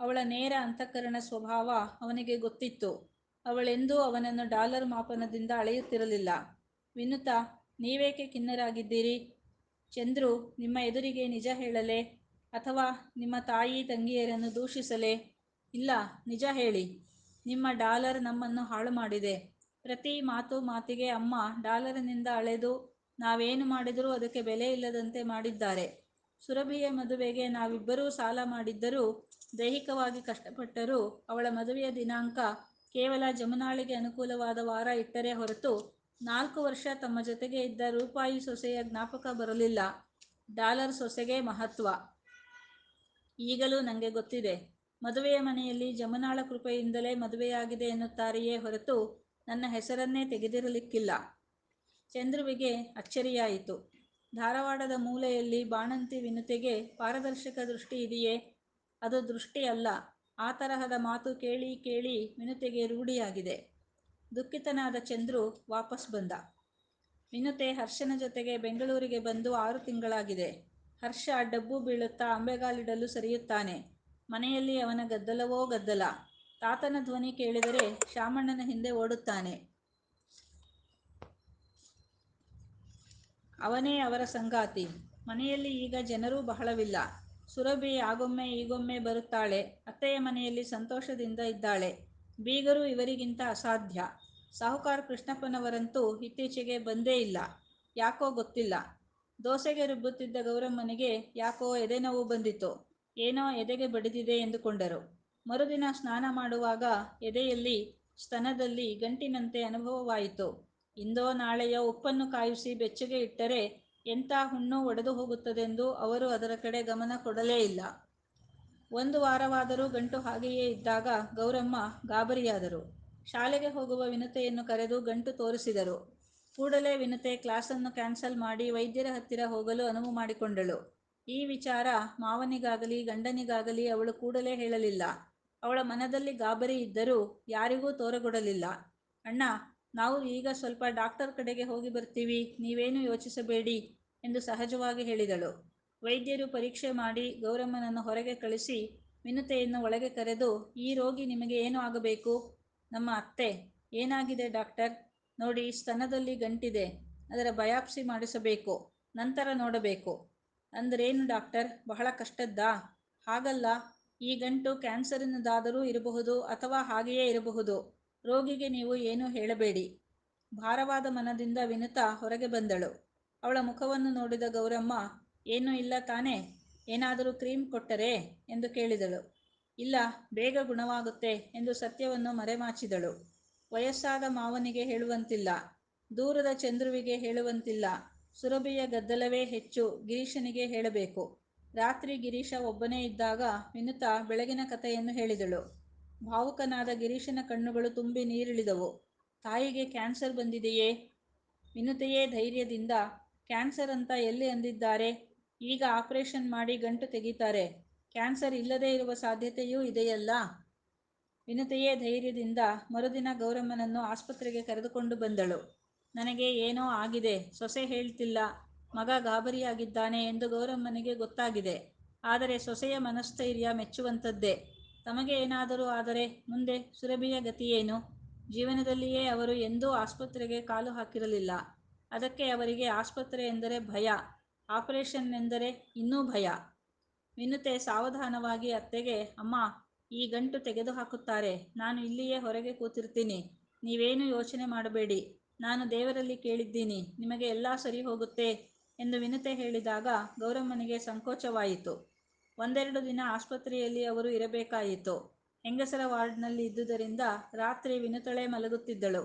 ಅವಳ ನೇರ ಅಂತಃಕರಣ ಸ್ವಭಾವ ಅವನಿಗೆ ಗೊತ್ತಿತ್ತು. ಅವಳೆಂದೂ ಅವನನ್ನು ಡಾಲರ್ ಮಾಪನದಿಂದ ಅಳೆಯುತ್ತಿರಲಿಲ್ಲ. ವಿನುತ, ನೀವೇಕೆ ಖಿನ್ನರಾಗಿದ್ದೀರಿ ಚಂದ್ರು, ನಿಮ್ಮ ಎದುರಿಗೆ ನಿಜ ಹೇಳಲೇ ಅಥವಾ ನಿಮ್ಮ ತಾಯಿ ತಂಗಿಯರನ್ನು ದೂಷಿಸಲೇ? ಇಲ್ಲ, ನಿಜ ಹೇಳಿ. ನಿಮ್ಮ ಡಾಲರ್ ನಮ್ಮನ್ನು ಹಾಳು ಮಾಡಿದೆ. ಪ್ರತಿ ಮಾತು ಮಾತಿಗೆ ಅಮ್ಮ ಡಾಲರ್ನಿಂದ ಅಳೆದು ನಾವೇನು ಮಾಡಿದರೂ ಅದಕ್ಕೆ ಬೆಲೆ ಇಲ್ಲದಂತೆ ಮಾಡಿದ್ದಾರೆ. ಸುರಭಿಯ ಮದುವೆಗೆ ನಾವಿಬ್ಬರೂ ಸಾಲ ಮಾಡಿದ್ದರೂ ದೈಹಿಕವಾಗಿ ಕಷ್ಟಪಟ್ಟರೂ ಅವಳ ಮದುವೆಯ ದಿನಾಂಕ ಕೇವಲ ಜಮುನಾಳಿಗೆ ಅನುಕೂಲವಾದ ವಾರ ಇಟ್ಟರೆ ಹೊರತು ನಾಲ್ಕು ವರ್ಷ ತಮ್ಮ ಜೊತೆಗೆ ಇದ್ದ ರೂಪಾಯಿ ಸೊಸೆಯ ಜ್ಞಾಪಕ ಬರಲಿಲ್ಲ. ಡಾಲರ್ ಸೊಸೆಗೆ ಮಹತ್ವ. ಈಗಲೂ ನನಗೆ ಗೊತ್ತಿದೆ. ಮದುವೆಯ ಮನೆಯಲ್ಲಿ ಜಮುನಾಳ ಕೃಪೆಯಿಂದಲೇ ಮದುವೆಯಾಗಿದೆ ಎನ್ನುತ್ತಾರೆಯೇ ಹೊರತು ನನ್ನ ಹೆಸರನ್ನೇ ತೆಗೆದಿರಲಿಕ್ಕಿಲ್ಲ. ಚಂದ್ರುವಿಗೆ ಅಚ್ಚರಿಯಾಯಿತು. ಧಾರವಾಡದ ಮೂಲೆಯಲ್ಲಿ ಬಾಣಂತಿ ವಿನುತೆಗೆ ಪಾರದರ್ಶಕ ದೃಷ್ಟಿ ಇದೆಯೇ? ಅದು ದೃಷ್ಟಿ ಅಲ್ಲ. ಆ ತರಹದ ಮಾತು ಕೇಳಿ ಕೇಳಿ ವಿನುತೆಗೆ ರೂಢಿಯಾಗಿದೆ. ದುಃಖಿತನಾದ ಚಂದ್ರು ವಾಪಸ್ ಬಂದ. ವಿನುತೆ ಹರ್ಷನ ಜೊತೆಗೆ ಬೆಂಗಳೂರಿಗೆ ಬಂದು ಆರು ತಿಂಗಳಾಗಿದೆ. ಹರ್ಷ ಡಬ್ಬು ಬೀಳುತ್ತಾ ಅಂಬೆಗಾಲಿಡಲು ಸರಿಯುತ್ತಾನೆ. ಮನೆಯಲ್ಲಿ ಅವನ ಗದ್ದಲವೋ ಗದ್ದಲ. ತಾತನ ಧ್ವನಿ ಕೇಳಿದರೆ ಶಾಮಣ್ಣನ ಹಿಂದೆ ಓಡುತ್ತಾನೆ. ಅವನೇ ಅವರ ಸಂಗಾತಿ. ಮನೆಯಲ್ಲಿ ಈಗ ಜನರೂ ಬಹಳವಿಲ್ಲ. ಸುರಭಿ ಆಗೊಮ್ಮೆ ಈಗೊಮ್ಮೆ ಬರುತ್ತಾಳೆ. ಅತ್ತೆಯ ಮನೆಯಲ್ಲಿ ಸಂತೋಷದಿಂದ ಇದ್ದಾಳೆ. ಬೀಗರು ಇವರಿಗಿಂತ ಅಸಾಧ್ಯ. ಸಾಹುಕಾರ ಕೃಷ್ಣಪ್ಪನವರಂತೂ ಇತ್ತೀಚೆಗೆ ಬಂದೇ ಇಲ್ಲ. ಯಾಕೋ ಗೊತ್ತಿಲ್ಲ. ದೋಸೆಗೆ ರುಬ್ಬುತ್ತಿದ್ದ ಗೌರಮ್ಮನಿಗೆ ಯಾಕೋ ಎದೆನೋವು ಬಂದಿತು ಏನೋ ಎದೆಗೆ ಬಡಿದಿದೆ ಎಂದುಕೊಂಡರು. ಮರುದಿನ ಸ್ನಾನ ಮಾಡುವಾಗ ಎದೆಯಲ್ಲಿ, ಸ್ತನದಲ್ಲಿ ಗಂಟಿನಂತೆ ಅನುಭವವಾಯಿತು. ಇಂದೋ ನಾಳೆಯೋ ಉಪ್ಪನ್ನು ಕಾಯಿಸಿ ಬೆಚ್ಚಗೆ ಇಟ್ಟರೆ ಎಂಥ ಹುಣ್ಣು ಒಡೆದು ಹೋಗುತ್ತದೆಂದು ಅವರು ಅದರ ಕಡೆ ಗಮನ ಕೊಡಲೇ ಇಲ್ಲ. ಒಂದು ವಾರವಾದರೂ ಗಂಟು ಹಾಗೆಯೇ ಇದ್ದಾಗ ಗೌರಮ್ಮ ಗಾಬರಿಯಾದರು. ಶಾಲೆಗೆ ಹೋಗುವ ವಿನತೆಯನ್ನು ಕರೆದು ಗಂಟು ತೋರಿಸಿದರು. ಕೂಡಲೇ ವಿನತೆ ಕ್ಲಾಸನ್ನು ಕ್ಯಾನ್ಸಲ್ ಮಾಡಿ ವೈದ್ಯರ ಹತ್ತಿರ ಹೋಗಲು ಅನುವು ಮಾಡಿಕೊಂಡಳು. ಈ ವಿಚಾರ ಮಾವನಿಗಾಗಲಿ ಗಂಡನಿಗಾಗಲಿ ಅವಳು ಕೂಡಲೇ ಹೇಳಲಿಲ್ಲ. ಅವಳ ಮನದಲ್ಲಿ ಗಾಬರಿ ಇದ್ದರೂ ಯಾರಿಗೂ ತೋರಗೊಡಲಿಲ್ಲ. ಅಣ್ಣ, ನಾವು ಈಗ ಸ್ವಲ್ಪ ಡಾಕ್ಟರ್ ಕಡೆಗೆ ಹೋಗಿ ಬರ್ತೀವಿ, ನೀವೇನು ಯೋಚಿಸಬೇಡಿ ಎಂದು ಸಹಜವಾಗಿ ಹೇಳಿದಳು. ವೈದ್ಯರು ಪರೀಕ್ಷೆ ಮಾಡಿ ಗೌರಮ್ಮನನ್ನು ಹೊರಗೆ ಕಳಿಸಿ ವಿನುತೆಯನ್ನು ಒಳಗೆ ಕರೆದು, ಈ ರೋಗಿ ನಿಮಗೆ ಏನು ಆಗಬೇಕು? ನಮ್ಮ ಅತ್ತೆ. ಏನಾಗಿದೆ ಡಾಕ್ಟರ್? ನೋಡಿ, ಸ್ತನದಲ್ಲಿ ಗಂಟಿದೆ. ಅದರ ಬಯಾಪ್ಸಿ ಮಾಡಿಸಬೇಕು. ನಂತರ ನೋಡಬೇಕು. ಅಂದ್ರೇನು ಡಾಕ್ಟರ್? ಬಹಳ ಕಷ್ಟದ್ದಾ? ಹಾಗಲ್ಲ. ಈ ಗಂಟು ಕ್ಯಾನ್ಸರಿನದಾದರೂ ಇರಬಹುದು ಅಥವಾ ಹಾಗೆಯೇ ಇರಬಹುದು. ರೋಗಿಗೆ ನೀವು ಏನೂ ಹೇಳಬೇಡಿ. ಭಾರವಾದ ಮನದಿಂದ ವಿನುತಾ ಹೊರಗೆ ಬಂದಳು. ಅವಳ ಮುಖವನ್ನು ನೋಡಿದ ಗೌರಮ್ಮ ಏನೂ ಇಲ್ಲ ತಾನೇ? ಏನಾದರೂ ಕ್ರೀಮ್ ಕೊಟ್ಟರೆ? ಎಂದು ಕೇಳಿದಳು. ಇಲ್ಲ, ಬೇಗ ಗುಣವಾಗುತ್ತೆ ಎಂದು ಸತ್ಯವನ್ನು ಮರೆಮಾಚಿದಳು. ವಯಸ್ಸಾದ ಮಾವನಿಗೆ ಹೇಳುವಂತಿಲ್ಲ. ದೂರದ ಚಂದ್ರುವಿಗೆ ಹೇಳುವಂತಿಲ್ಲ. ಸುರಭಿಯ ಗದ್ದಲವೇ ಹೆಚ್ಚು, ಗಿರೀಶನಿಗೆ ಹೇಳಬೇಕು. ರಾತ್ರಿ ಗಿರೀಶ ಒಬ್ಬನೇ ಇದ್ದಾಗ ವಿನುತಾ ಬೆಳಗಿನ ಕಥೆಯನ್ನು ಹೇಳಿದಳು. ಭಾವುಕನಾದ ಗಿರೀಶನ ಕಣ್ಣುಗಳು ತುಂಬಿ ನೀರಿಳಿದವು. ತಾಯಿಗೆ ಕ್ಯಾನ್ಸರ್ ಬಂದಿದೆಯೇ? ವಿನುತೆಯೇ ಧೈರ್ಯದಿಂದ, ಕ್ಯಾನ್ಸರ್ ಅಂತ ಎಲ್ಲಿ ಅಂದಿದ್ದಾರೆ? ಈಗ ಆಪರೇಷನ್ ಮಾಡಿ ಗಂಟು ತೆಗೀತಾರೆ. ಕ್ಯಾನ್ಸರ್ ಇಲ್ಲದೇ ಇರುವ ಸಾಧ್ಯತೆಯೂ ಇದೆಯಲ್ಲ? ವಿನತೆಯೇ ಧೈರ್ಯದಿಂದ ಮರುದಿನ ಗೌರಮ್ಮನನ್ನು ಆಸ್ಪತ್ರೆಗೆ ಕರೆದುಕೊಂಡು ಬಂದಳು. ನನಗೆ ಏನೋ ಆಗಿದೆ, ಸೊಸೆ ಹೇಳ್ತಿಲ್ಲ. ಮಗ ಗಾಬರಿಯಾಗಿದ್ದಾನೆ ಎಂದು ಗೌರಮ್ಮನಿಗೆ ಗೊತ್ತಾಗಿದೆ. ಆದರೆ ಸೊಸೆಯ ಮನಸ್ಥೈರ್ಯ ಮೆಚ್ಚುವಂಥದ್ದೇ. ತಮಗೆ ಏನಾದರೂ ಆದರೆ ಮುಂದೆ ಸುರಭಿಯ ಗತಿಯೇನು? ಜೀವನದಲ್ಲಿಯೇ ಅವರು ಎಂದೂ ಆಸ್ಪತ್ರೆಗೆ ಕಾಲು ಹಾಕಿರಲಿಲ್ಲ. ಅದಕ್ಕೆ ಅವರಿಗೆ ಆಸ್ಪತ್ರೆ ಎಂದರೆ ಭಯ. ಆಪರೇಷನ್ ಎಂದರೆ ಇನ್ನೂ ಭಯ. ವಿನುತೆ ಸಾವಧಾನವಾಗಿ ಅತ್ತೆಗೆ, ಅಮ್ಮ, ಈ ಗಂಟು ತೆಗೆದು ಹಾಕುತ್ತಾರೆ ನಾನು ಇಲ್ಲಿಯೇ ಹೊರಗೆ ಕೂತಿರ್ತೀನಿ. ನೀವೇನು ಯೋಚನೆ ಮಾಡಬೇಡಿ. ನಾನು ದೇವರಲ್ಲಿ ಕೇಳಿದ್ದೀನಿ. ನಿಮಗೆ ಎಲ್ಲ ಸರಿ ಹೋಗುತ್ತೆ ಎಂದು ವಿನುತೆ ಹೇಳಿದಾಗ ಗೌರಮ್ಮನಿಗೆ ಸಂಕೋಚವಾಯಿತು. ಒಂದೆರಡು ದಿನ ಆಸ್ಪತ್ರೆಯಲ್ಲಿ ಅವರು ಇರಬೇಕಾಯಿತು. ಹೆಂಗಸರ ವಾರ್ಡ್ನಲ್ಲಿ ಇದ್ದುದರಿಂದ ರಾತ್ರಿ ವಿನುತಳೆ ಮಲಗುತ್ತಿದ್ದಳು.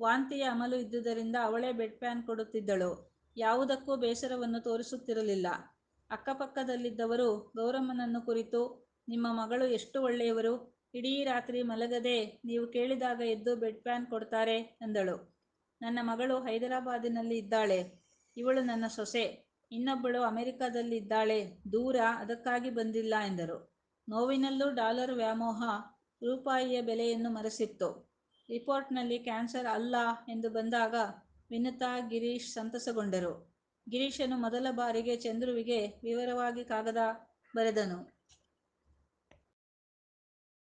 ವಾಂತಿಯ ಅಮಲು ಇದ್ದುದರಿಂದ ಅವಳೇ ಬೆಡ್ ಪ್ಯಾನ್ ಕೊಡುತ್ತಿದ್ದಳು. ಯಾವುದಕ್ಕೂ ಬೇಸರವನ್ನು ತೋರಿಸುತ್ತಿರಲಿಲ್ಲ. ಅಕ್ಕಪಕ್ಕದಲ್ಲಿದ್ದವರು ಗೌರಮ್ಮನನ್ನು ಕುರಿತು, ನಿಮ್ಮ ಮಗಳು ಎಷ್ಟು ಒಳ್ಳೆಯವರು, ಇಡೀ ರಾತ್ರಿ ಮಲಗದೆ ನೀವು ಕೇಳಿದಾಗ ಎದ್ದು ಬೆಡ್ ಪ್ಯಾನ್ ಕೊಡ್ತಾರೆ ಎಂದಳು. ನನ್ನ ಮಗಳು ಹೈದರಾಬಾದಿನಲ್ಲಿ ಇದ್ದಾಳೆ. ಇವಳು ನನ್ನ ಸೊಸೆ. ಇನ್ನೊಬ್ಬಳು ಅಮೆರಿಕದಲ್ಲಿ ಇದ್ದಾಳೆ. ದೂರ ಅದಕ್ಕಾಗಿ ಬಂದಿಲ್ಲ ಎಂದರು. ನೋವಿನಲ್ಲೂ ಡಾಲರ್ ವ್ಯಾಮೋಹ ರೂಪಾಯಿಯ ಬೆಲೆಯನ್ನು ಮರೆಸಿತ್ತು. ರಿಪೋರ್ಟ್ನಲ್ಲಿ ಕ್ಯಾನ್ಸರ್ ಅಲ್ಲ ಎಂದು ಬಂದಾಗ ವಿನುತಾ ಗಿರೀಶ್ ಸಂತಸಗೊಂಡರು. ಗಿರೀಶನು ಮೊದಲ ಬಾರಿಗೆ ಚಂದ್ರುವಿಗೆ ವಿವರವಾಗಿ ಕಾಗದ ಬರೆದನು.